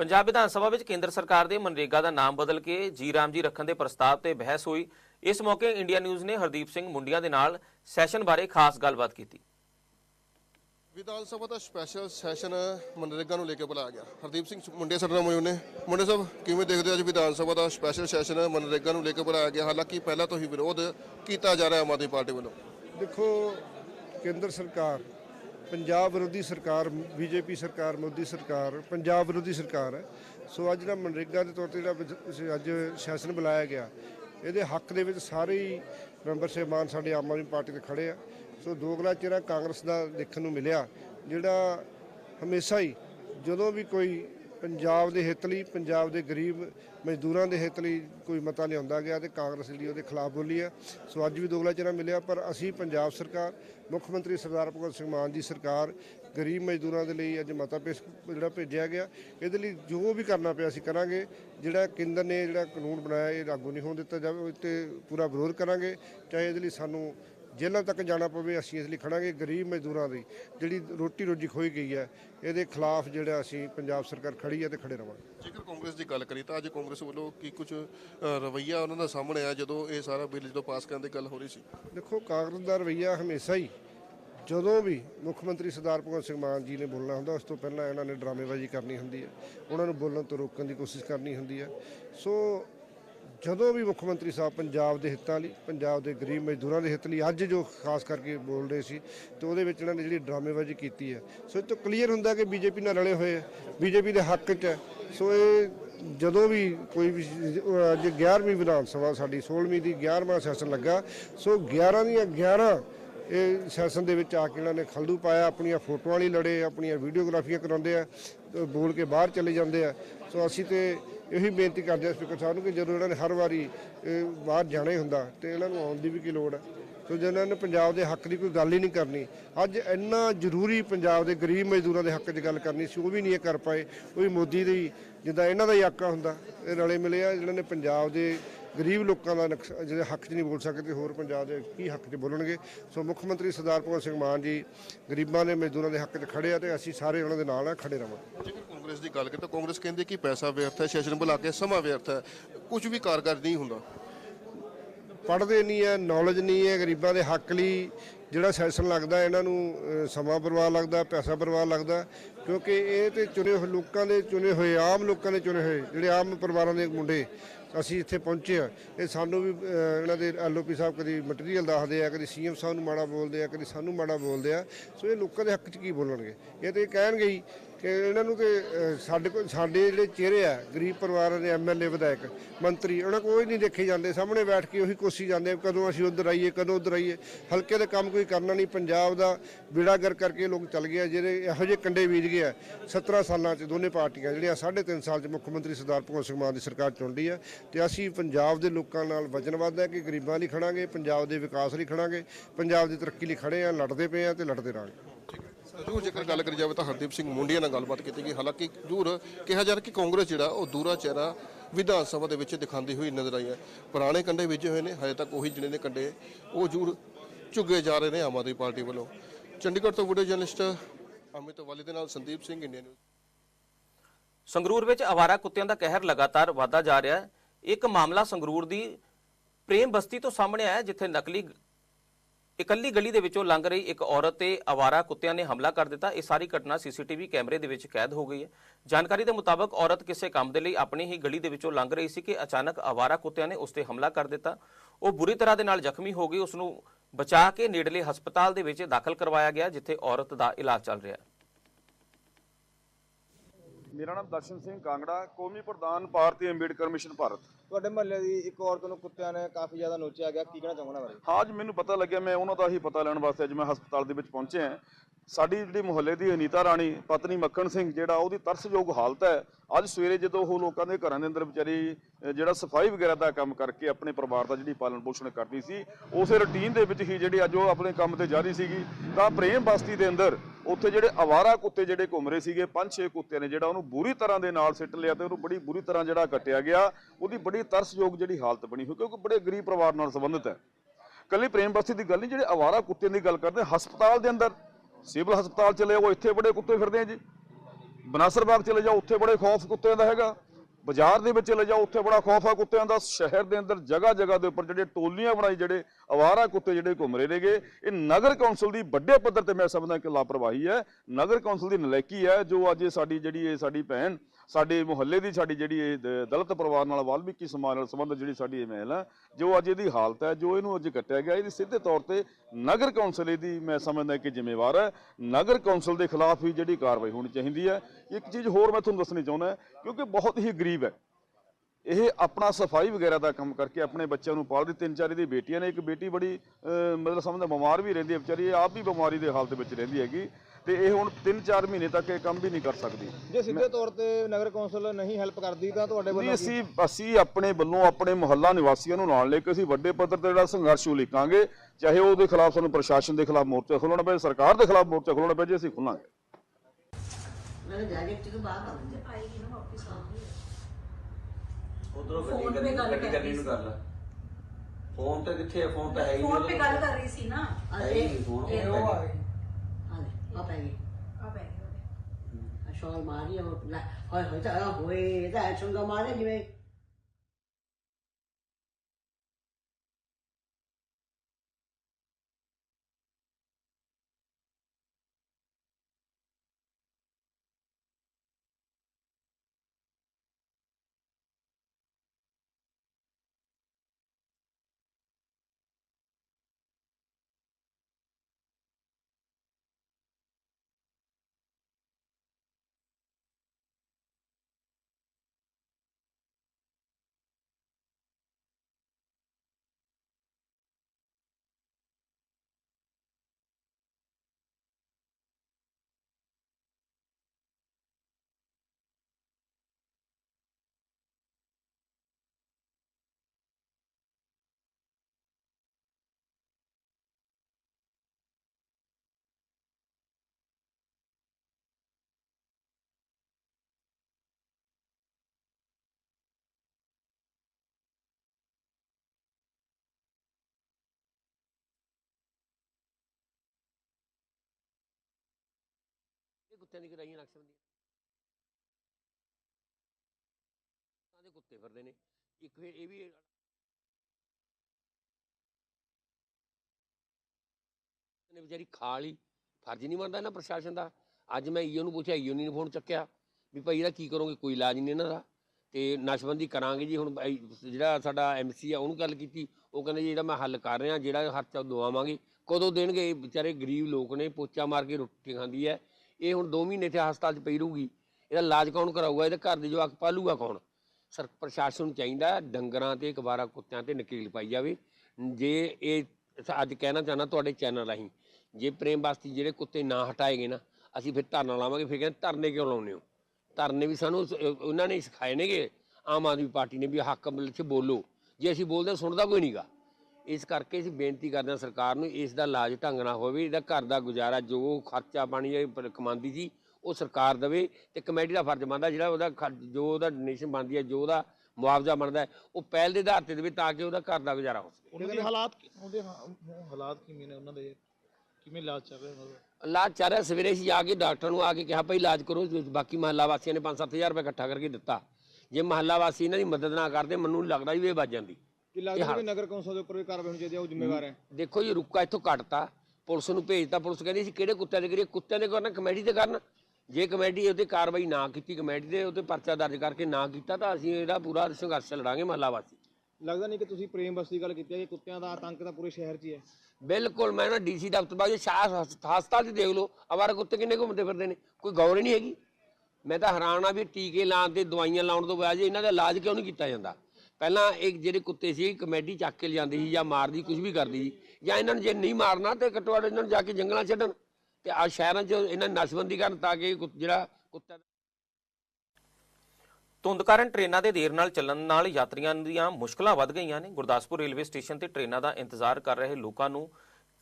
ਪੰਜਾਬ ਵਿਧਾਨ ਸਭਾ ਵਿੱਚ ਕੇਂਦਰ ਸਰਕਾਰ ਦੇ ਮਨਰੇਗਾ ਦਾ ਨਾਮ ਬਦਲ ਕੇ ਜੀ ਰਾਮ ਜੀ ਰੱਖਣ ਦੇ ਪ੍ਰਸਤਾਵ ਤੇ ਬਹਿਸ ਹੋਈ। ਇਸ ਮੌਕੇ ਇੰਡੀਆ ਨਿਊਜ਼ ਨੇ ਹਰਦੀਪ ਸਿੰਘ ਮੁੰਡੀਆਂ ਦੇ ਨਾਲ ਸੈਸ਼ਨ ਬਾਰੇ ਖਾਸ ਗੱਲਬਾਤ ਕੀਤੀ। ਵਿਧਾਨ ਸਭਾ ਦਾ ਸਪੈਸ਼ਲ ਸੈਸ਼ਨ ਮਨਰੇਗਾ ਨੂੰ ਲੈ ਕੇ ਬੁਲਾਇਆ ਗਿਆ। ਹਰਦੀਪ ਸਿੰਘ ਮੁੰਡੇ ਸਾਡੇ ਨਾਲ ਮੌਜੂਦ ਨੇ। ਮੁੰਡੇ ਸਾਹਿਬ ਕਿਵੇਂ ਦੇਖਦੇ ਹੋ ਅੱਜ ਵਿਧਾਨ ਸਭਾ ਦਾ ਸਪੈਸ਼ਲ ਸੈਸ਼ਨ ਮਨਰੇਗਾ ਨੂੰ ਲੈ ਕੇ ਬੁਲਾਇਆ ਗਿਆ? ਹਾਲਾਂਕਿ ਪਹਿਲਾਂ ਤੋਂ ਹੀ ਵਿਰੋਧ ਕੀਤਾ ਜਾ ਰਿਹਾ ਆਮ ਆਦਮੀ ਪਾਰਟੀ ਵੱਲੋਂ। ਦੇਖੋ ਕੇਂਦਰ ਸਰਕਾਰ ਪੰਜਾਬ ਵਿਰੋਧੀ ਸਰਕਾਰ, ਬੀਜੇਪੀ ਸਰਕਾਰ, ਮੋਦੀ ਸਰਕਾਰ, ਪੰਜਾਬ ਵਿਰੋਧੀ ਸਰਕਾਰ ਹੈ। ਸੋ ਅੱਜ ਜਿਹੜਾ ਮਨਰੇਗਾ ਦੇ ਤੌਰ ਤੇ ਜਿਹੜਾ ਅੱਜ ਸੈਸ਼ਨ ਬੁਲਾਇਆ ਗਿਆ, ਇਹਦੇ ਹੱਕ ਦੇ ਵਿੱਚ ਸਾਰੇ ਹੀ ਮੈਂਬਰ ਸਾਹਿਬਾਨ ਸਾਡੇ ਆਮ ਆਦਮੀ ਪਾਰਟੀ ਦੇ ਖੜੇ ਆ। ਸੋ ਦੋਗਲਾ ਚਿਹਰਾ ਕਾਂਗਰਸ ਦਾ ਦੇਖਣ ਨੂੰ ਮਿਲਿਆ, ਜਿਹੜਾ ਹਮੇਸ਼ਾ ਹੀ ਜਦੋਂ ਵੀ ਕੋਈ ਪੰਜਾਬ ਦੇ ਹਿੱਤ ਲਈ, ਪੰਜਾਬ ਦੇ ਗਰੀਬ ਮਜ਼ਦੂਰਾਂ ਦੇ ਹਿੱਤ ਲਈ ਕੋਈ ਮਤਾ ਲਿਆਉਂਦਾ ਗਿਆ ਤੇ ਕਾਂਗਰਸ ਲਈ ਉਹਦੇ ਖਿਲਾਫ ਬੋਲੀ ਆ। ਸੋ ਅੱਜ ਵੀ ਦੋਗਲਾ ਚਿਹਰਾ ਮਿਲਿਆ, ਪਰ ਅਸੀਂ ਪੰਜਾਬ ਸਰਕਾਰ, ਮੁੱਖ ਮੰਤਰੀ ਸਰਦਾਰ ਭਗਵੰਤ ਸਿੰਘ ਮਾਨ ਦੀ ਸਰਕਾਰ ਗਰੀਬ ਮਜ਼ਦੂਰਾਂ ਦੇ ਲਈ ਅੱਜ ਮਤਾ ਪੇਸ਼ ਜਿਹੜਾ ਭੇਜਿਆ ਗਿਆ, ਇਹਦੇ ਲਈ ਜੋ ਵੀ ਕਰਨਾ ਪਿਆ ਅਸੀਂ ਕਰਾਂਗੇ। ਜਿਹੜਾ ਕੇਂਦਰ ਨੇ ਜਿਹੜਾ ਕਾਨੂੰਨ ਬਣਾਇਆ, ਇਹ ਲਾਗੂ ਨਹੀਂ ਹੋਣ ਦਿੱਤਾ ਜਾਵੇ ਤੇ ਪੂਰਾ ਵਿਰੋਧ ਕਰਾਂਗੇ। ਚਾਹੇ ਇਹਦੇ ਲਈ ਸਾਨੂੰ ਜੇਲ੍ਹਾਂ ਤੱਕ ਜਾਣਾ ਪਵੇ ਅਸੀਂ ਇਸ ਲਈ ਖੜਾਂਗੇ ਗਰੀਬ ਮਜ਼ਦੂਰਾਂ ਦੀ ਜਿਹੜੀ ਰੋਟੀ ਰੋਜੀ ਖੋਈ ਗਈ ਹੈ ਇਹਦੇ ਖਿਲਾਫ ਜਿਹੜਾ ਅਸੀਂ ਪੰਜਾਬ ਸਰਕਾਰ ਖੜੀ ਹੈ ਤੇ ਖੜੇ ਰਵਾਂਗੇ। ਜੇਕਰ ਕਾਂਗਰਸ ਦੀ ਗੱਲ ਕਰੀ ਤਾਂ ਅੱਜ ਕਾਂਗਰਸ ਵੱਲੋਂ ਕੀ ਕੁਝ ਰਵਈਆ ਉਹਨਾਂ ਦਾ ਸਾਹਮਣੇ ਆਇਆ ਜਦੋਂ ਇਹ ਸਾਰਾ ਬਿੱਲ ਜਦੋਂ ਪਾਸ ਕਰਨ ਦੀ ਗੱਲ ਹੋ ਰਹੀ ਸੀ? ਦੇਖੋ ਕਾਂਗਰਸ ਦਾ ਰਵਈਆ ਹਮੇਸ਼ਾ ਹੀ ਜਦੋਂ ਵੀ ਮੁੱਖ ਮੰਤਰੀ ਸਰਦਾਰ ਭਗਵੰਤ ਸਿੰਘ ਮਾਨ ਜੀ ਨੇ ਬੋਲਣਾ ਹੁੰਦਾ ਉਸ ਤੋਂ ਪਹਿਲਾਂ ਇਹਨਾਂ ਨੇ ਡਰਾਮੇਬਾਜ਼ੀ ਕਰਨੀ ਹੁੰਦੀ ਹੈ। ਉਹਨਾਂ ਨੂੰ ਬੋਲਣ ਤੋਂ ਰੋਕਣ ਦੀ ਕੋਸ਼ਿਸ਼ ਕਰਨੀ ਹੁੰਦੀ ਹੈ। ਸੋ ਜਦੋਂ ਵੀ ਮੁੱਖ ਮੰਤਰੀ ਸਾਹਿਬ ਪੰਜਾਬ ਦੇ ਹਿੱਤਾਂ ਲਈ, ਪੰਜਾਬ ਦੇ ਗਰੀਬ ਮਜ਼ਦੂਰਾਂ ਦੇ ਹਿੱਤ ਲਈ ਅੱਜ ਜੋ ਖਾਸ ਕਰਕੇ ਬੋਲ ਰਹੇ ਸੀ, ਤੇ ਉਹਦੇ ਵਿੱਚ ਇਹਨਾਂ ਨੇ ਜਿਹੜੀ ਡਰਾਮੇਬਾਜ਼ੀ ਕੀਤੀ ਹੈ। ਸੋ ਇਹ ਤੋਂ ਕਲੀਅਰ ਹੁੰਦਾ ਕਿ ਬੀਜੇਪੀ ਨਾਲ ਰਲੇ ਹੋਏ ਆ ਬੀਜੇਪੀ ਦੇ ਹੱਕ 'ਚ ਹੈ। ਸੋ ਇਹ ਜਦੋਂ ਵੀ ਕੋਈ ਵੀ ਅੱਜ 11ਵੀਂ ਵਿਧਾਨ ਸਭਾ ਸਾਡੀ 16ਵੀਂ ਦੀ 11ਵਾਂ ਸੈਸ਼ਨ ਲੱਗਾ, ਸੋ 11 ਦੀਆਂ 11 ਇਹ ਸੈਸ਼ਨ ਦੇ ਵਿੱਚ ਆ ਕੇ ਇਹਨਾਂ ਨੇ ਖਲਦੂ ਪਾਇਆ, ਆਪਣੀਆਂ ਫੋਟੋਆਂ ਲਈ ਲੜੇ, ਆਪਣੀਆਂ ਵੀਡੀਓਗ੍ਰਾਫੀਆਂ ਕਰਾਉਂਦੇ ਆ ਬੋਲ ਕੇ ਬਾਹਰ ਚਲੇ ਜਾਂਦੇ ਆ। ਸੋ ਅਸੀਂ ਤੇ ਇਹੀ ਬੇਨਤੀ ਕਰਦੇ ਆ ਸਪੀਕਰ ਸਾਹਿਬ ਨੂੰ ਕਿ ਜਦੋਂ ਇਹਨਾਂ ਨੇ ਹਰ ਵਾਰੀ ਬਾਹਰ ਜਾਣਾ ਹੀ ਹੁੰਦਾ ਤੇ ਇਹਨਾਂ ਨੂੰ ਆਉਣ ਦੀ ਵੀ ਕੀ ਲੋੜ ਹੈ। ਸੋ ਜਿਹਨਾਂ ਨੇ ਪੰਜਾਬ ਦੇ ਹੱਕ ਦੀ ਕੋਈ ਗੱਲ ਹੀ ਨਹੀਂ ਕਰਨੀ, ਅੱਜ ਇੰਨਾ ਜ਼ਰੂਰੀ ਪੰਜਾਬ ਦੇ ਗਰੀਬ ਮਜ਼ਦੂਰਾਂ ਦੇ ਹੱਕ 'ਚ ਗੱਲ ਕਰਨੀ ਸੀ, ਉਹ ਵੀ ਨਹੀਂ ਇਹ ਕਰ ਪਾਏ। ਉਹ ਵੀ ਮੋਦੀ ਦੀ, ਜਿੱਦਾਂ ਇਹਨਾਂ ਦਾ ਹੀ ਆਕਾ ਹੁੰਦਾ, ਇਹ ਰਲੇ ਮਿਲੇ ਆ, ਜਿਹਨਾਂ ਨੇ ਪੰਜਾਬ ਦੇ ਗਰੀਬ ਲੋਕਾਂ ਦਾ ਨਕਸ਼ ਜਿਹੜੇ ਹੱਕ 'ਚ ਨਹੀਂ ਬੋਲ ਸਕਦੇ ਹੋਰ ਪੰਜਾਬ ਦੇ ਕੀ ਹੱਕ 'ਚ ਬੋਲਣਗੇ? ਸੋ ਮੁੱਖ ਮੰਤਰੀ ਸਰਦਾਰ ਭਗਵੰਤ ਸਿੰਘ ਮਾਨ ਜੀ ਗਰੀਬਾਂ ਦੇ ਮਜ਼ਦੂਰਾਂ ਦੇ ਹੱਕ 'ਚ ਖੜੇ ਆ ਤੇ ਅਸੀਂ ਸਾਰੇ ਉਹਨਾਂ ਦੇ ਨਾਲ ਆ ਖੜੇ ਰਵਾਂਗੇ ਜੇਕਰ ਕਾਂਗਰਸ ਦੀ ਗੱਲ ਕਰੀ ਤਾਂ ਕਾਂਗਰਸ ਕਹਿੰਦੀ ਕਿ ਪੈਸਾ ਵਿਅਰਥ ਹੈ ਸੈਸ਼ਨ ਬੁਲਾ ਕੇ ਸਮਾਂ ਵਿਅਰਥ ਹੈ ਕੁਝ ਵੀ ਕਾਰਗਰ ਨਹੀਂ ਹੁੰਦਾ। ਪੜ੍ਹਦੇ ਨਹੀਂ ਹੈ ਨੌਲੇਜ ਨਹੀਂ ਹੈ ਗਰੀਬਾਂ ਦੇ ਹੱਕ ਲਈ ਜਿਹੜਾ ਸੈਸ਼ਨ ਲੱਗਦਾ ਇਹਨਾਂ ਨੂੰ ਸਮਾਂ ਬਰਬਾਦ ਲੱਗਦਾ ਪੈਸਾ ਬਰਬਾਦ ਲੱਗਦਾ ਕਿਉਂਕਿ ਇਹ ਤੇ ਚੁਣੇ ਹੋਏ ਲੋਕਾਂ ਦੇ ਚੁਣੇ ਹੋਏ ਆਮ ਲੋਕਾਂ ਦੇ ਚੁਣੇ ਹੋਏ ਜਿਹੜੇ ਆਮ ਪਰਿਵਾਰਾਂ ਦੇ ਮੁੰਡੇ ਅਸੀਂ ਇੱਥੇ ਪਹੁੰਚੇ ਆ ਇਹ ਸਾਨੂੰ ਵੀ ਅਹ, ਇਹਨਾਂ ਦੇ ਐਲਓਪੀ ਸਾਹਿਬ ਕਦੀ ਮਟੀਰੀਅਲ ਦੱਸਦੇ ਆ ਕਦੀ ਸੀਐਮ ਸਾਹਿਬ ਨੂੰ ਮਾੜਾ ਬੋਲਦੇ ਆ ਕਦੀ ਸਾਨੂੰ ਮਾੜਾ ਬੋਲਦੇ ਆ। ਸੋ ਇਹ ਲੋਕਾਂ ਦੇ ਹੱਕ 'ਚ ਕੀ ਬੋਲਣਗੇ? ਇਹ ਤੇ ਕਹਿਣਗੇ ਹੀ ਕਿ ਇਹਨਾਂ ਨੂੰ ਕਿ ਅਹ, ਸਾਡੇ ਕੋਲ ਸਾਡੇ ਜਿਹੜੇ ਚਿਹਰੇ ਆ ਗਰੀਬ ਪਰਿਵਾਰਾਂ ਦੇ ਐਮਐਲਏ ਵਿਧਾਇਕ ਮੰਤਰੀ ਉਹਨਾਂ ਕੋਲ ਹੀ ਨਹੀਂ ਦੇਖੇ ਜਾਂਦੇ। ਸਾਹਮਣੇ ਬੈਠ ਕੇ ਉਹੀ ਕੋਸ਼ੀ ਜਾਂਦੇ ਆ, ਕਦੋਂ ਅਸੀਂ ਉਧਰ ਆਈਏ ਕਦੋਂ ਉਧਰ ਆਈਏ। ਹਲਕੇ ਦਾ ਕੰਮ ਕੋਈ ਕਰਨਾ ਨਹੀਂ। ਪੰਜਾਬ ਦਾ ਬੇੜਾਗਰ ਕਰਕੇ ਲੋਕ ਚੱਲ ਗਏ ਆ, ਜਿਹੜੇ ਇਹੋ ਜਿਹੇ ਕੰਡੇ ਬੀਜ ਗਏ ਆ। 17 ਸਾਲਾਂ 'ਚ ਦੋਨੇ ਪਾਰਟੀਆਂ ਜਿਹੜੀਆਂ 3.5 ਸਾਲ 'ਚ ਮੁੱਖ ਮੰਤਰੀ ਸਰਦਾਰ ਭਗਵੰਤ ਸਿੰਘ ਮਾਨ ਦੀ ਸਰਕਾਰ ਚੁਣਦੀ ਆ। ਤੇ ਅਸੀਂ ਪੰਜਾਬ ਦੇ ਲੋਕਾਂ ਨਾਲ ਵਚਨਬੱਧ ਹੈ ਕਿ ਗਰੀਬਾਂ ਲਈ ਖੜਾਂਗੇ ਪੰਜਾਬ ਦੇ ਵਿਕਾਸ ਲਈ ਖੜਾਂਗੇ ਪੰਜਾਬ ਦੀ ਤਰੱਕੀ ਲਈ ਖੜੇ ਆ ਲੜਦੇ ਪਏ ਆ ਤੇ ਲੜਦੇ ਰਹਾਂਗੇ। ਜ਼ਰੂਰ ਜੇਕਰ ਗੱਲ ਕਰੀ ਜਾਵੇ ਤਾਂ ਹਰਦੀਪ ਸਿੰਘ ਮੁੰਡੀਆਂ ਨਾਲ ਗੱਲਬਾਤ ਕੀਤੀ ਗਈ। ਹਾਲਾਂਕਿ ਜ਼ਰੂਰ ਕਿਹਾ ਜਾ ਰਿਹਾ ਕਿ ਕਾਂਗਰਸ ਜਿਹੜਾ, ਉਹ ਦੂਰਾ ਚਿਹਰਾ ਵਿਧਾਨ ਸਭਾ ਦੇ ਵਿੱਚ ਦਿਖਾਉਂਦੀ ਹੋਈ ਨਜ਼ਰ ਆਈ ਹੈ। ਪੁਰਾਣੇ ਕੰਡੇ ਵਿਜੇ ਹੋਏ ਨੇ, ਹਜੇ ਤੱਕ ਉਹੀ ਜਿਹੜੇ ਨੇ ਕੰਡੇ ਉਹ ਜ਼ਰੂਰ ਝੁੱਗੇ ਜਾ ਰਹੇ ਨੇ ਆਮ ਆਦਮੀ ਪਾਰਟੀ ਵੱਲੋਂ। ਚੰਡੀਗੜ੍ਹ ਤੋਂ ਵੀਡੀਓ ਜਰਨਲਿਸਟ ਅਮਿਤ ਵਾਲੀ ਦੇ ਨਾਲ ਸੰਦੀਪ ਸਿੰਘ ਇੰਡੀਆ ਨਿਊਜ਼ ਸੰਗਰੂਰ ਵਿੱਚ ਆਵਾਰਾ ਕੁੱਤਿਆਂ ਦਾ ਕਹਿਰ ਲਗਾਤਾਰ ਵਧਦਾ ਜਾ ਰਿਹਾ ਹੈ। ਇੱਕ ਮਾਮਲਾ ਸੰਗਰੂਰ ਦੀ ਪ੍ਰੇਮ ਬਸਤੀ ਤੋਂ ਸਾਹਮਣੇ ਆਇਆ ਜਿੱਥੇ ਨਕਲੀ ਇਕੱਲੀ ਗਲੀ ਦੇ ਵਿੱਚੋਂ ਲੰਘ ਰਹੀ ਇੱਕ ਔਰਤ ਤੇ ਆਵਾਰਾ ਕੁੱਤਿਆਂ ਨੇ ਹਮਲਾ ਕਰ ਦਿੱਤਾ। ਇਹ ਸਾਰੀ ਘਟਨਾ ਸੀਸੀਟੀਵੀ ਕੈਮਰੇ ਦੇ ਵਿੱਚ ਕੈਦ ਹੋ ਗਈ ਹੈ। ਜਾਣਕਾਰੀ ਦੇ ਮੁਤਾਬਕ ਔਰਤ ਕਿਸੇ ਕੰਮ ਦੇ ਲਈ ਆਪਣੀ ਹੀ ਗਲੀ ਦੇ ਵਿੱਚੋਂ ਲੰਘ ਰਹੀ ਸੀ ਕਿ ਅਚਾਨਕ ਆਵਾਰਾ ਕੁੱਤਿਆਂ ਨੇ ਉਸ ਤੇ ਹਮਲਾ ਕਰ ਦਿੱਤਾ। ਉਹ ਬੁਰੀ ਤਰ੍ਹਾਂ ਦੇ ਨਾਲ ਜ਼ਖਮੀ ਹੋ ਗਈ। ਉਸ ਨੂੰ ਬਚਾ ਕੇ ਨੇੜਲੇ ਹਸਪਤਾਲ ਦੇ ਵਿੱਚ ਦਾਖਲ ਕਰਵਾਇਆ ਗਿਆ, ਜਿੱਥੇ ਔਰਤ ਦਾ ਇਲਾਜ ਚੱਲ ਰਿਹਾ ਹੈ। ਮੇਰਾ ਨਾਮ ਦਰਸ਼ਨ ਸਿੰਘ ਕਾਂਗੜਾ ਕੌਮੀ ਪ੍ਰਧਾਨ ਭਾਰਤੀ ਅੰਬੇਡਕਰ ਮਿਸ਼ਨ ਭਾਰਤ। ਤੁਹਾਡੇ ਮਹੱਲੇ ਦੀ ਇੱਕ ਔਰਤ ਨੂੰ ਕੁੱਤਿਆਂ ਨੇ ਕਾਫੀ ਜ਼ਿਆਦਾ ਨੋਚਿਆ ਗਿਆ ਕੀ ਕਹਿਣਾ ਚਾਹੁੰਦਾ ਬਾਰੇ? ਹਾਂ ਅੱਜ ਮੈਨੂੰ ਪਤਾ ਲੱਗਿਆ ਮੈਂ ਉਹਨਾਂ ਦਾ ਹੀ ਪਤਾ ਲੈਣ ਵਾਸਤੇ ਅੱਜ ਮੈਂ ਹਸਪਤਾਲ ਦੇ ਵਿੱਚ ਪਹੁੰਚਿਆ ਹਾਂ। ਸਾਡੀ ਜਿਹੜੀ ਮੁਹੱਲੇ ਦੀ ਅਨੀਤਾ ਰਾਣੀ ਪਤਨੀ ਮੱਖਣ ਸਿੰਘ ਜਿਹੜਾ ਉਹਦੀ ਤਰਸਯੋਗ ਹਾਲਤ ਹੈ। ਅੱਜ ਸਵੇਰੇ ਜਦੋਂ ਉਹ ਲੋਕਾਂ ਦੇ ਘਰਾਂ ਦੇ ਅੰਦਰ ਵਿਚਾਰੀ ਜਿਹੜਾ ਸਫ਼ਾਈ ਵਗੈਰਾ ਦਾ ਕੰਮ ਕਰਕੇ ਆਪਣੇ ਪਰਿਵਾਰ ਦਾ ਜਿਹੜੀ ਪਾਲਣ ਪੋਸ਼ਣ ਕਰਦੀ ਸੀ ਉਸੇ ਰੁਟੀਨ ਦੇ ਵਿੱਚ ਹੀ ਜਿਹੜੀ ਅੱਜ ਉਹ ਆਪਣੇ ਕੰਮ ਤੇ ਜਾ ਰਹੀ ਸੀਗੀ ਤਾਂ ਪ੍ਰੇਮ ਬਸਤੀ ਦੇ ਅੰਦਰ ਉੱਥੇ ਜਿਹੜੇ ਅਵਾਰਾ ਕੁੱਤੇ ਜਿਹੜੇ ਘੁੰਮ ਰਹੇ ਸੀਗੇ, ਪੰਜ ਛੇ ਕੁੱਤਿਆਂ ਨੇ, ਜਿਹੜਾ ਉਹਨੂੰ ਬੁਰੀ ਤਰ੍ਹਾਂ ਦੇ ਨਾਲ ਸਿੱਟ ਲਿਆ ਤੇ ਉਹਨੂੰ ਬੜੀ ਬੁਰੀ ਤਰ੍ਹਾਂ ਜਿਹੜਾ ਕੱਟਿਆ ਗਿਆ, ਉਹਦੀ ਬੜੀ ਤਰਸਯੋਗ ਜਿਹੜੀ ਹਾਲਤ ਬਣੀ ਹੋਈ, ਕਿਉਂਕਿ ਬੜੇ ਗਰੀਬ ਪਰਿਵਾਰ ਨਾਲ ਸੰਬੰਧਿਤ ਹੈ। ਕੱਲੀ ਪ੍ਰੇਮ ਬਸਤੀ ਦੀ ਗੱਲ ਨਹੀਂ, ਜਿਹੜੇ ਅਵਾਰਾ ਕੁੱਤਿਆਂ ਦੀ ਗੱਲ ਕਰਦੇ, ਹਸਪਤਾਲ ਦੇ ਅੰਦਰ, ਸਿਵਲ ਹਸਪਤਾਲ ਚਲੇ ਜਾਓ, ਇੱਥੇ ਬੜੇ ਕੁੱਤੇ ਫਿਰਦੇ ਆ ਜੀ। ਬਨਾਸਰ ਬਾਗ ਚਲੇ ਜਾਓ, ਉੱਥੇ ਬੜੇ ਖੌਫ ਕੁੱਤਿਆਂ ਦਾ ਹੈਗਾ। ਬਾਜ਼ਾਰ ਦੇ ਵਿੱਚ ਚਲੇ ਜਾਓ, ਉੱਥੇ ਬੜਾ ਖੌਫ ਆ ਕੁੱਤਿਆਂ ਦਾ। ਸ਼ਹਿਰ ਦੇ ਅੰਦਰ ਜਗ੍ਹਾ ਜਗ੍ਹਾ ਦੇ ਉੱਪਰ ਜਿਹੜੇ ਟੋਲੀਆਂ ਬਣਾਈ, ਜਿਹੜੇ ਅਵਾਰਾ ਕੁੱਤੇ ਜਿਹੜੇ ਘੁੰਮ ਰਹੇ ਨੇਗੇ, ਇਹ ਨਗਰ ਕੌਂਸਲ ਦੀ ਵੱਡੇ ਪੱਧਰ ਤੇ ਮੈਂ ਸਮਝਦਾ ਕਿ ਲਾਪਰਵਾਹੀ ਹੈ। ਨਗਰ ਕੌਂਸਲ ਦੀ ਨਲਾਇਕੀ ਹੈ, ਜੋ ਅੱਜ ਸਾਡੀ ਜਿਹੜੀ ਇਹ ਸਾਡੀ ਭੈਣ ਸਾਡੇ ਮੁਹੱਲੇ ਦੀ ਸਾਡੀ ਜਿਹੜੀ ਇਹ ਦ- ਦਲਿਤ ਪਰਿਵਾਰ ਨਾਲ, ਵਾਲਮੀਕੀ ਸਮਾਜ ਨਾਲ ਸੰਬੰਧਿਤ ਜਿਹੜੀ ਸਾਡੀ ਇਹ ਮਹਿਲ ਹੈ, ਜੋ ਅੱਜ ਇਹਦੀ ਹਾਲਤ ਹੈ, ਜੋ ਇਹਨੂੰ ਅੱਜ ਕੱਟਿਆ ਗਿਆ, ਇਹਦੀ ਸਿੱਧੇ ਤੌਰ ਤੇ ਨਗਰ ਕੌਂਸਲ ਇਹਦੀ ਮੈਂ ਸਮਝਦਾ ਕਿ ਜ਼ਿੰਮੇਵਾਰ ਹੈ। ਨਗਰ ਕੌਂਸਲ ਦੇ ਖਿਲਾਫ ਹੀ ਜਿਹੜੀ ਕਾਰਵਾਈ ਹੋਣੀ ਚਾਹੀਦੀ ਹੈ। ਇੱਕ ਚੀਜ਼ ਹੋਰ ਮੈਂ ਤੁਹਾਨੂੰ ਦੱਸਣੀ ਚਾਹੁੰਦਾ ਕਿਉਂਕਿ ਬਹੁਤ ਹੀ ਗਰੀਬ ਹੈ। ਇਹ ਆਪਣਾ ਸਫ਼ਾਈ ਵਗੈਰਾ ਦਾ ਕੰਮ ਕਰਕੇ ਆਪਣੇ ਬੱਚਿਆਂ ਨੂੰ ਪਾਲਦੀ ਤਿੰਨ ਚਾਰ ਇਹਦੀ ਬੇਟੀਆਂ ਨੇ, ਇੱਕ ਬੇਟੀ ਬੜੀ ਮਤਲਬ ਸਮਝਦਾ ਬਿਮਾਰ ਵੀ ਰਹਿੰਦੀ ਹੈ, ਵਿਚਾਰੀ ਇਹ ਆਪ ਵੀ ਬਿਮਾਰੀ ਦੇ ਹਾਲਤ ਵਿੱਚ ਰਹਿੰਦੀ ਹੈਗੀ। ਤੇ ਇਹ ਹੁਣ 3-4 ਮਹੀਨੇ ਤੱਕ ਇਹ ਕੰਮ ਵੀ ਨਹੀਂ ਕਰ ਸਕਦੀ। ਜੇ ਸਿੱਧੇ ਤੌਰ ਤੇ ਨਗਰ ਕੌਂਸਲ ਨਹੀਂ ਹੈਲਪ ਕਰਦੀ ਤਾਂ ਤੁਹਾਡੇ ਵੱਲੋਂ ਅਸੀਂ ਅਸੀਂ ਆਪਣੇ ਵੱਲੋਂ ਆਪਣੇ ਮੁਹੱਲਾ ਨਿਵਾਸੀਆਂ ਨੂੰ ਨਾਲ ਲੈ ਕੇ ਅਸੀਂ ਵੱਡੇ ਪੱਧਰ ਤੇ ਜਿਹੜਾ ਸੰਘਰਸ਼ ਉਲੀਕਾਂਗੇ ਚਾਹੇ ਉਹਦੇ ਖਿਲਾਫ ਸਾਨੂੰ ਪ੍ਰਸ਼ਾਸਨ ਦੇ ਖਿਲਾਫ ਮੋਰਚਾ ਖੋਲਣਾ ਪਏ ਸਰਕਾਰ ਦੇ ਖਿਲਾਫ ਮੋਰਚਾ ਖੋਲਣਾ ਪਏ ਜੇ ਅਸੀਂ ਖੋਲਾਂਗੇ। ਮੈਂ ਜਾਜਟ ਤੋਂ ਬਾਹਰ ਆ। ਗਿਆ ਆਈ ਨਾ ਵਾਪਸ ਆ ਉਧਰੋਂ ਗੱਡੀ ਗੱਡੀ ਕਰਨੀ ਨੂੰ ਕਰ ਲਾ। ਫੋਨ ਤਾਂ ਕਿੱਥੇ ਫੋਨ ਤਾਂ ਹੈ ਹੀ ਨਹੀਂ ਫੋਨ ਤੇ ਗੱਲ ਕਰ ਰਹੀ ਸੀ ਨਾ। 二百的，二百六的，嗯，还少嘛的哟，来，开开在啊，会在还冲个嘛的，对不？ਕੁੱਤਿਆਂ ਦੀ ਕਰਾਈਆਂ ਨਕਸ਼ਬੰਦੀਆਂ ਤਾਂ ਦੇ ਕੁੱਤੇ ਫਿਰਦੇ ਨੇ। ਇੱਕ ਇਹ ਵੀ ਨੇ ਵਿਚਾਰੀ ਖਾ ਲਈ ਫਰਜ਼ ਨਹੀਂ ਬਣਦਾ ਇਹਨਾਂ ਪ੍ਰਸ਼ਾਸਨ ਦਾ। ਅੱਜ ਮੈਂ ਈਓ ਨੂੰ ਪੁੱਛਿਆ, ਈਓ ਨੇ ਫੋਨ ਚੱਕਿਆ, ਵੀ ਭਾਈ ਇਹਦਾ ਕੀ ਕਰੋਗੇ? ਕੋਈ ਇਲਾਜ ਨਹੀਂ ਇਹਨਾਂ ਦਾ। ਤੇ ਨਸ਼ਬੰਦੀ ਕਰਾਂਗੇ ਜੀ, ਹੁਣ ਜਿਹੜਾ ਸਾਡਾ ਐਮਸੀ ਆ, ਉਹਨੂੰ ਗੱਲ ਕੀਤੀ। ਉਹ ਕਹਿੰਦੇ ਜੀ ਜਿਹੜਾ ਮੈਂ ਹੱਲ ਕਰ ਰਿਹਾ, ਜਿਹੜਾ ਖਰਚਾ ਉਹ ਦਵਾਵਾਂਗੇ। ਕਦੋਂ ਦੇਣਗੇ? ਵਿਚਾਰੇ ਗਰੀਬ ਲੋਕ ਨੇ, ਪੋਚਾ ਮਾਰ ਕੇ ਰੋਟੀ ਖਾਂਦੀ ਹੈ। ਇਹ ਹੁਣ 2 ਮਹੀਨੇ ਇੱਥੇ ਹਸਪਤਾਲ 'ਚ ਪਈ ਰਹੂਗੀ। ਇਹਦਾ ਇਲਾਜ ਕੌਣ ਕਰਾਊਗਾ? ਇਹਦੇ ਘਰ ਦੇ ਜਵਾਕ ਪਾਲੂਗਾ ਕੌਣ? ਸਰ, ਪ੍ਰਸ਼ਾਸਨ ਨੂੰ ਚਾਹੀਦਾ ਡੰਗਰਾਂ ਤੇ ਕਬਾਰਾ ਕੁੱਤਿਆਂ ਤੇ ਨਕੀਲ ਪਾਈ ਜਾਵੇ। ਜੇ ਇਹ ਅੱਜ ਕਹਿਣਾ ਚਾਹਨਾ ਤੁਹਾਡੇ ਚੈਨਲ ਰਾਹੀਂ, ਜੇ ਪ੍ਰੇਮ ਬਸਤੀ ਜਿਹੜੇ ਕੁੱਤੇ ਨਾ ਹਟਾਏ ਗਏ ਨਾ, ਅਸੀਂ ਫਿਰ ਧਰਨਾ ਲਾਵਾਂਗੇ। ਫਿਰ ਕਹਿੰਦੇ, ਧਰਨੇ ਕਿਉਂ ਲਾਉਂਦੇ ਹੋ? ਧਰਨੇ ਵੀ ਸਾਨੂੰ ਉਹਨਾਂ ਨੇ ਸਿਖਾਏ ਨੇਗੇ। ਆਮ ਆਦਮੀ ਪਾਰਟੀ ਨੇ ਵੀ ਹੱਕ ਵਿੱਚ ਬੋਲੋ। ਜੇ ਅਸੀਂ ਬੋਲਦੇ, ਸੁਣਦਾ ਕੋਈ ਨਹੀਂਗਾ ਇਸ ਕਰਕੇ ਅਸੀਂ ਬੇਨਤੀ ਕਰਦੇ ਹਾਂ ਸਰਕਾਰ ਨੂੰ ਇਸ ਦਾ ਇਲਾਜ ਢੰਗ ਨਾਲ ਹੋਵੇ ਇਹਦਾ ਘਰ ਦਾ ਗੁਜ਼ਾਰਾ ਜੋ ਖਰਚਾ ਪਾਣੀ ਇਹ ਕਮਾਉਂਦੀ ਸੀ ਉਹ ਸਰਕਾਰ ਦੇਵੇ ਤੇ ਕਮੇਟੀ ਦਾ ਫਰਜ਼ ਬਣਦਾ ਜਿਹੜਾ ਉਹਦਾ ਜੋ ਉਹਦਾ ਡੋਨੇਸ਼ਨ ਬਣਦੀ ਹੈ ਜੋ ਉਹਦਾ ਮੁਆਵਜ਼ਾ ਬਣਦਾ ਉਹ ਪਹਿਲ ਦੇ ਆਧਾਰ ਤੇ ਦੇਵੇ ਤਾਂ ਕਿ ਉਹਦਾ ਘਰ ਦਾ ਗੁਜ਼ਾਰਾ ਹੋ ਸਕੇ। ਉਹਨਾਂ ਦੇ ਹਾਲਾਤ ਉਹਦੇ ਹਾਂ- ਹਾਲਾਤ ਕਿਵੇਂ ਨੇ ਉਹਨਾਂ ਦੇ? ਕਿਵੇਂ ਇਲਾਜ ਚੱਲ ਰਿਹਾ ਉਹਨਾਂ ਦਾ? ਇਲਾਜ ਚੱਲ ਰਿਹਾ ਸਵੇਰੇ ਅਸੀਂ ਆ ਕੇ ਡਾਕਟਰ ਨੂੰ ਆ ਕੇ ਕਿਹਾ ਭਾਈ ਇਲਾਜ ਕਰੋ ਬਾਕੀ ਮਹੱਲਾ ਵਾਸੀਆਂ ਨੇ 5-7000 ਰੁਪਏ ਇਕੱਠਾ ਕਰਕੇ ਦਿੱਤਾ। ਜੇ ਮਹੱਲਾ ਵਾਸੀ ਇਹਨਾਂ ਦੀ ਮਦਦ ਨਾ ਕਰਦੇ ਮੈਨੂੰ ਲੱਗਦਾ ਵੀ ਇਹ ਵੱਜ ਜਾਂਦੀ। ਕੀ ਲੱਗਦਾ ਕਿ ਨਗਰ ਕੌਂਸਲ ਦੇ ਉੱਪਰ ਵੀ ਕਾਰਵਾਈ ਹੋਣੀ ਚਾਹੀਦੀ ਹੈ ਉਹ ਜ਼ਿੰਮੇਵਾਰ ਹੈ। ਦੇਖੋ ਜੀ ਰੁੱਕਾ ਇੱਥੋਂ ਕੱਟਤਾ ਪੁਲਿਸ ਨੂੰ ਭੇਜਤਾ ਪੁਲਿਸ ਕਹਿੰਦੀ ਸੀ ਕਿਹੜੇ ਕੁੱਤਿਆਂ ਦੇ ਕਰੀਏ ਕੁੱਤਿਆਂ ਦੇ ਕਰਨਾ ਕਮੇਟੀ ਤੇ ਕਰਨ ਜੇ ਕਮੇਟੀ ਉਹਤੇ ਕਾਰਵਾਈ ਨਾ ਕੀਤੀ ਕਮੇਟੀ ਦੇ ਉਹਤੇ ਪਰਚਾ ਦਰਜ ਕਰਕੇ ਨਾ ਕੀਤਾ ਤਾਂ ਅਸੀਂ ਇਹਦਾ ਪੂਰਾ ਸੰਘਰਸ਼ ਲੜਾਂਗੇ ਮਹੱਲਾ ਵਾਸੀ ਲੱਗਦਾ ਨਹੀਂ ਕਿ ਤੁਸੀਂ ਪ੍ਰੇਮ ਬਸ ਦੀ ਗੱਲ ਕੀਤੀ ਹੈ ਕਿ ਕੁੱਤਿਆਂ ਦਾ ਆਤੰਕ ਤਾਂ ਪੂਰੇ ਸ਼ਹਿਰ 'ਚ ਹੀ ਹੈ? ਬਿਲਕੁਲ ਮੈਂ ਨਾ ਡੀਸੀ ਦਫ਼ਤਰ ਬਾਜੂ ਸ਼ਾਹ ਹਸਪਤਾਲ 'ਚ ਦੇਖ ਲਓ ਅਵਾਰਾ ਕੁੱਤੇ ਕਿੰਨੇ ਘੁੰਮਦੇ ਫਿਰਦੇ ਨੇ ਕੋਈ ਗੌਰ ਹੀ ਨਹੀਂ ਹੈਗੀ। ਮੈਂ ਤਾਂ ਹੈਰਾਨ ਆ ਵੀ ਟੀਕੇ ਲਾਉਣ ਤੇ ਦਵਾਈਆਂ ਲਾਉਣ ਤੋਂ ਬਾਅਦ ਇਹਨਾਂ ਦਾ ਇਲਾਜ ਕਿਉਂ ਨਹੀਂ ਕੀਤਾ ਜਾਂਦਾ? ਪਹਿਲਾਂ ਇਹ ਜਿਹੜੇ ਕੁੱਤੇ ਸੀ ਕਮੇਟੀ ਚੱਕ ਕੇ ਲਿਆਂਦੀ ਸੀ ਜਾਂ ਮਾਰਦੀ ਕੁਝ ਵੀ ਕਰਦੀ ਸੀ। ਜਾਂ ਇਹਨਾਂ ਨੂੰ ਜੇ ਨਹੀਂ ਮਾਰਨਾ ਤੇ ਘੱਟੋ ਘੱਟ ਇਹਨਾਂ ਨੂੰ ਜਾ ਕੇ ਜੰਗਲਾਂ ਛੱਡਣ ਤੇ ਆ ਸ਼ਹਿਰਾਂ 'ਚ ਇਹਨਾਂ ਦੀ ਨਸਬੰਦੀ ਕਰਨ ਤਾਂ ਕਿ ਕੁ- ਜਿਹੜਾ ਕੁੱਤਾ ਧੁੰਦ ਕਾਰਨ ਟ੍ਰੇਨਾਂ ਦੇ ਦੇਰ ਨਾਲ ਚੱਲਣ ਨਾਲ ਯਾਤਰੀਆਂ ਦੀਆਂ ਮੁਸ਼ਕਲਾਂ ਵੱਧ ਗਈਆਂ ਨੇ। ਗੁਰਦਾਸਪੁਰ ਰੇਲਵੇ ਸਟੇਸ਼ਨ ਤੇ ਟ੍ਰੇਨਾਂ ਦਾ ਇੰਤਜ਼ਾਰ ਕਰ ਰਹੇ ਲੋਕਾਂ ਨੂੰ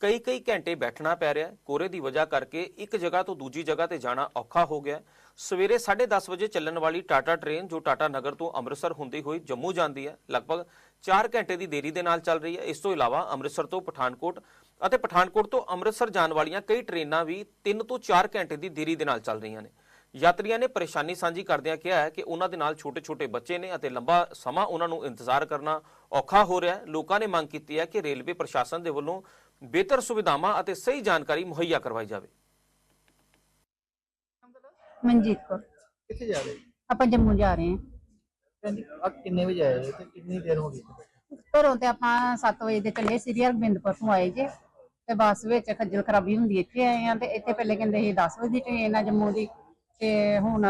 ਕਈ ਕਈ ਘੰਟੇ ਬੈਠਣਾ ਪੈ ਰਿਹਾ ਹੈ। ਕੋਰੇ ਦੀ ਵਜ੍ਹਾ ਕਰਕੇ ਇੱਕ ਜਗ੍ਹਾ ਤੋਂ ਦੂਜੀ ਜਗ੍ਹਾ ਤੇ ਜਾਣਾ ਔਖਾ ਹੋ ਗਿਆ ਹੈ। ਸਵੇਰੇ 10:30 ਵਜੇ ਚੱਲਣ ਵਾਲੀ ਟਾਟਾ ਟ੍ਰੇਨ, ਜੋ ਟਾਟਾ ਨਗਰ ਤੋਂ ਅੰਮ੍ਰਿਤਸਰ ਹੁੰਦੀ ਹੋਈ ਜੰਮੂ ਜਾਂਦੀ ਹੈ, ਲਗਭਗ 4 ਘੰਟੇ ਦੀ ਦੇਰੀ ਦੇ ਨਾਲ ਚੱਲ ਰਹੀ ਹੈ। ਇਸ ਤੋਂ ਇਲਾਵਾ ਅੰਮ੍ਰਿਤਸਰ ਤੋਂ ਪਠਾਨਕੋਟ ਅਤੇ ਪਠਾਨਕੋਟ ਤੋਂ ਅੰਮ੍ਰਿਤਸਰ ਜਾਣ ਵਾਲੀਆਂ ਕਈ ਟ੍ਰੇਨਾਂ ਵੀ 3 ਤੋਂ 4 ਘੰਟੇ ਦੀ ਦੇਰੀ ਦੇ ਨਾਲ ਚੱਲ ਰਹੀਆਂ ਨੇ। ਯਾਤਰੀਆਂ ਨੇ ਪਰੇਸ਼ਾਨੀ ਸਾਂਝੀ ਕਰਦਿਆਂ ਕਿਹਾ ਹੈ ਕਿ ਉਹਨਾਂ ਦੇ ਨਾਲ ਛੋਟੇ-ਛੋਟੇ ਬੱਚੇ ਨੇ ਅਤੇ ਲੰਬਾ ਸਮਾਂ ਉਹਨਾਂ ਨੂੰ ਇੰਤਜ਼ਾਰ ਕਰਨਾ ਔਖਾ ਹੋ ਰਿਹਾ ਹੈ। ਲੋਕਾਂ ਨੇ ਮੰਗ ਕੀਤੀ ਹੈ ਕਿ ਰੇਲਵੇ ਪ੍ਰਸ਼ਾਸਨ ਦੇ ਵੱਲੋਂ ਬਿਹਤਰ ਸੁਵਿਧਾਵਾਂ ਅਤੇ ਸਹੀ ਜਾਣਕਾਰੀ ਮੁਹੱਈਆ ਕਰਵਾਈ ਜਾਵੇ। ਮਨਜੀਤ ਕੌਰ। ਕਿੱਥੇ ਜਾ ਰਹੇ? ਆਪਾਂ ਜੰਮੂ ਜਾ ਰਹੇ ਹਾਂ। ਆ ਕਿੰਨੇ ਵਜੇ ਆਏ ਤੇ ਕਿੰਨੀ ਦੇਰ ਹੋ ਗਈ ਇੱਥੇ ਬੈਠੇ? ਘਰੋਂ ਤੇ ਆਪਾਂ 7 ਵਜੇ ਦੇ ਚੱਲੇ ਸ੍ਰੀ ਹਰਗੋਬਿੰਦਪੁਰ ਤੋਂ ਆਏ ਜੇ। ਤੇ ਬੱਸ ਵਿੱਚ ਖੱਜਲ ਖਰਾਬੀ ਹੁੰਦੀ ਇੱਥੇ ਆਏ ਆ ਤੇ ਇੱਥੇ ਪਹਿਲੇ ਕਹਿੰਦੇ ਸੀ 10 ਵਜੇ ਦੀ ਟ੍ਰੇਨ ਆ ਜੰਮੂ ਦੀ ਤੇ ਹੁਣ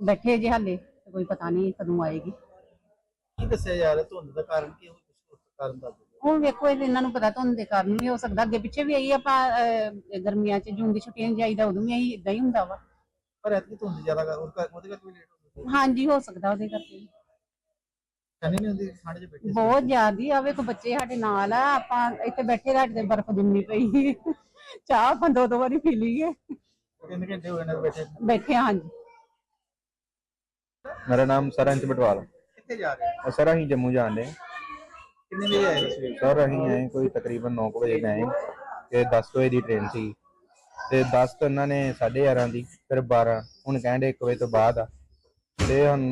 ਬੈਠੇ ਜੇ ਹਾਲੇ ਤੇ ਕੋਈ ਪਤਾ ਨਹੀਂ ਕਦੋਂ ਆਏਗੀ। ਕੀ ਦੱਸਿਆ ਜਾ ਰਿਹਾ? ਧੁੰਦ ਦਾ ਕਾਰਨ ਕੀ ਹੈ? ਕੁਝ ਕਾਰਨ ਦੱਸ ਦਿਓ। ਹੁਣ ਵੇਖੋ ਇਹ ਇਹਨਾਂ ਨੂੰ ਪਤਾ ਧੁੰਦ ਦੇ ਕਾਰਨ ਵੀ ਹੋ ਸਕਦਾ। ਅੱਗੇ ਪਿੱਛੇ ਵੀ ਆਈ ਆਪਾਂ ਅਹ, ਗਰਮੀਆਂ 'ਚ ਜੂਨ ਦੀ ਛੁੱਟੀਆਂ 'ਚ ਜਾਈਦਾ ਉਦੋਂ ਵੀ ਆਈ ਇਦਾਂ ਹੀ ਹੁੰਦਾ ਵਾ। ਪਰ ਐਤਕੀ ਧੁੰਦ ਜ਼ਿਆਦਾ ਕਰ ਉਹਦੇ ਕਰਕੇ ਉਹਦੇ ਕਰਕੇ ਵੀ ਲੇਟ ਹੋ ਗਈ ਹਾਂਜੀ ਹੋ ਸਕਦਾ ਉਹਦੇ ਕਰਕੇ ਵੀ। ਕਹਿੰਦੀ ਨਹੀਂ ਹੁੰਦੀ ਠੰਡ 'ਚ ਬੈਠੇ ਸੀ। ਬਹੁਤ ਜ਼ਿਆਦੀ ਆ ਵੇਖੋ ਬੱਚੇ ਸਾਡੇ ਨਾਲ ਆ ਆਪਾਂ ਇੱਥੇ ਬੈਠੇ ਸਾਡੇ ਤੇ ਬਰਫ਼ ਜੰਮੀ ਪਈ। ਚਾਹ ਆਪਾਂ ਦੋ ਦੋ ਵਾਰੀ ਪੀ ਲਈਏ। ਤਿੰਨ ਘੰਟੇ ਹੋ ਗਏ ਨੇ ਬੈਠੇ। ਬੈਠੇ ਹਾਂ ਹਾਂਜੀ। ਮੇਰਾ ਨਾਮ ਸਰ ਅੰਸ਼ ਬਟਵਾਲ। ਕਿੱਥੇ ਜਾ ਰਹੇ ਹੋ? ਔਰ ਸਰ ਅਸੀਂ ਜੰਮੂ ਜਾਂਦੇ ਕਿੰਨੇ ਵਜੇ ਆਏ ਸੀ ਸਵੇਰੇ? ਸਰ ਅਸੀਂ ਆਏ ਕੋਈ ਤਕਰੀਬਨ 9 ਵਜੇ ਗਏ ਤੇ 10 ਵਜੇ ਦੀ ਟ੍ਰੇਨ ਸੀ ਤੇ 10 ਤੋਂ ਇਹਨਾਂ ਨੇ 11:30 ਦੀ ਫਿਰ 12 ਹੁਣ ਕਹਿੰਦੇ 1 ਵਜੇ ਤੋਂ ਬਾਅਦ ਆ ਤੇ ਹੁਣ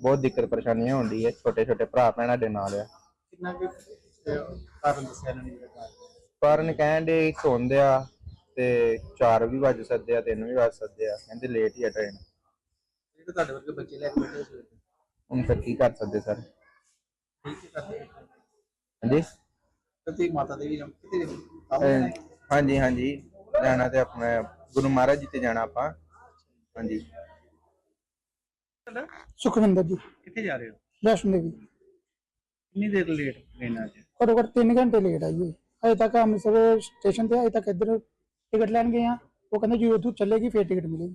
ਬਹੁਤ ਦਿੱਕਤ ਪਰੇਸ਼ਾਨੀਆਂ ਹੁੰਦੀ ਹੈ ਛੋਟੇ ਛੋਟੇ ਭਰਾ ਭੈਣਾਂ ਸਾਡੇ ਨਾਲ ਆ ਕਿੰਨਾ ਕੁ ਅਹ, ਕਾਰਨ ਦੱਸਿਆ ਇਹਨਾਂ ਨੇ ਜਿਹੜਾ ਕਾਰਨ? ਕਾਰਨ ਕਹਿੰਦੇ ਧੁੰਦ ਆ ਤੇ 4 ਵੀ ਵੱਜ ਸਕਦੇ ਆ 3 ਵੀ ਵੱਜ ਸਕਦੇ ਆ ਕਹਿੰਦੇ ਲੇਟ ਹੀ ਆ ਟ੍ਰੇਨ ਜਿਹੜੇ ਤੁਹਾਡੇ ਵਰਗੇ ਬੱਚੇ ਲੈ ਕੇ ਬੈਠੇ ਸਵੇਰੇ। ਹੁਣ ਫਿਰ ਕੀ ਕਰ ਸਕਦੇ ਸਰ ਠੀਕ ਹੈ ਕਰਦੇ ਹਾਂਜੀ? ਮਾਤਾ ਦੇਵੀ ਜਮ ਅਹ? ਹਾਂਜੀ ਹਾਂਜੀ। ਜਾਣਾ ਤੇ ਆਪਣਾ ਗੁਰੂ ਮਹਾਰਾਜ ਜੀ ਤੇ ਜਾਣਾ ਆਪਾਂ। ਹਾਂਜੀ। ਸੁਖਵਿੰਦਰ ਜੀ। ਕਿੱਥੇ ਜਾ ਰਹੇ ਹੋ? ਵੈਸ਼ਨੋ ਦੇਵੀ। ਕਿੰਨੀ ਦੇਰ ਲੇਟ ਟ੍ਰੇਨ ਅੱਜ ਘੱਟੋ ਘੱਟ 3 ਘੰਟੇ ਲੇਟ ਆਈ ਅਜੇ ਤੱਕ ਅੰਮ੍ਰਿਤਸਰ ਸਟੇਸ਼ਨ ਤੇ ਅਜੇ ਤੱਕ ਇੱਧਰ ਟਿਕਟ ਲੈਣ ਗਏ ਆ। ਉਹ ਕਹਿੰਦੇ ਜੀ ਉਦੋਂ ਚੱਲੇਗੀ ਫੇਰ ਟਿਕਟ ਮਿਲੇਗੀ।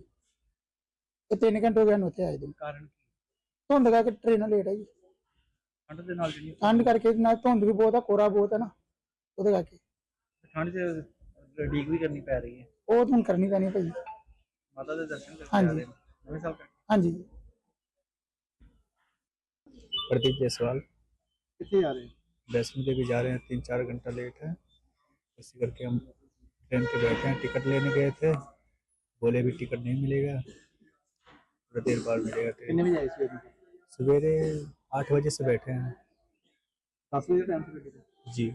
ਤੇ 3 ਘੰਟੇ ਹੋ ਗਏ ਨੂੰ ਉੱਥੇ ਆਏ ਦਿਨ ਕਾਰਨ ਕੀ? ਧੁੰਦ ਕਰਕੇ ਟ੍ਰੇਨ ਲੇਟ ਆਈ ਠੰਡ ਦੇ ਨਾਲ ਜਿਹੜੀ ਠੰਡ ਕਰਕੇ ਨਾਲ ਧੁੰਦ ਵੀ ਬਹੁਤ ਆ ਕੋਰਾ ਬਹੁਤ ਆ ਨਾ ਉਹਦੇ ਕਰਕੇ ਠੰਡ 'ਚ ਡੀਕ ਵੀ ਕਰਨੀ ਪੈ ਰਹੀ ਹੈ ਉਹ ਤੁਹਾਨੂੰ ਕਰਨੀ ਪੈਣੀ ਭਾਈ ਮਾਤਾ ਦੇ ਦਰਸ਼ਨ ਕਰਕੇ ਆ ਹਾਂਜੀ। ਰਹੇ ਹੋ। ਨਵੇਂ ਸਾਲ ਕਰਕੇ ਹਾਂਜੀ प्रदीप जायसवाल ਕਿੱਥੇ ਜਾ ਰਹੇ ਹੋ वैष्णो देवी जा रहे हैं तीन चार घंटा लेट है इसी करके हम ट्रेन पे बैठे हैं टिकट लेने गए थे बोले भी टिकट नहीं मिलेगा थोड़ी देर बाद मिलेगा ਕਿੰਨੇ ट्रेन ਵਜੇ ਆਏ ਸਵੇਰੇ सवेरे आठ बजे से बैठे हैं 10 ਵਜੇ ਟਾਈਮ ਤੇ ਬੈਠੇ जी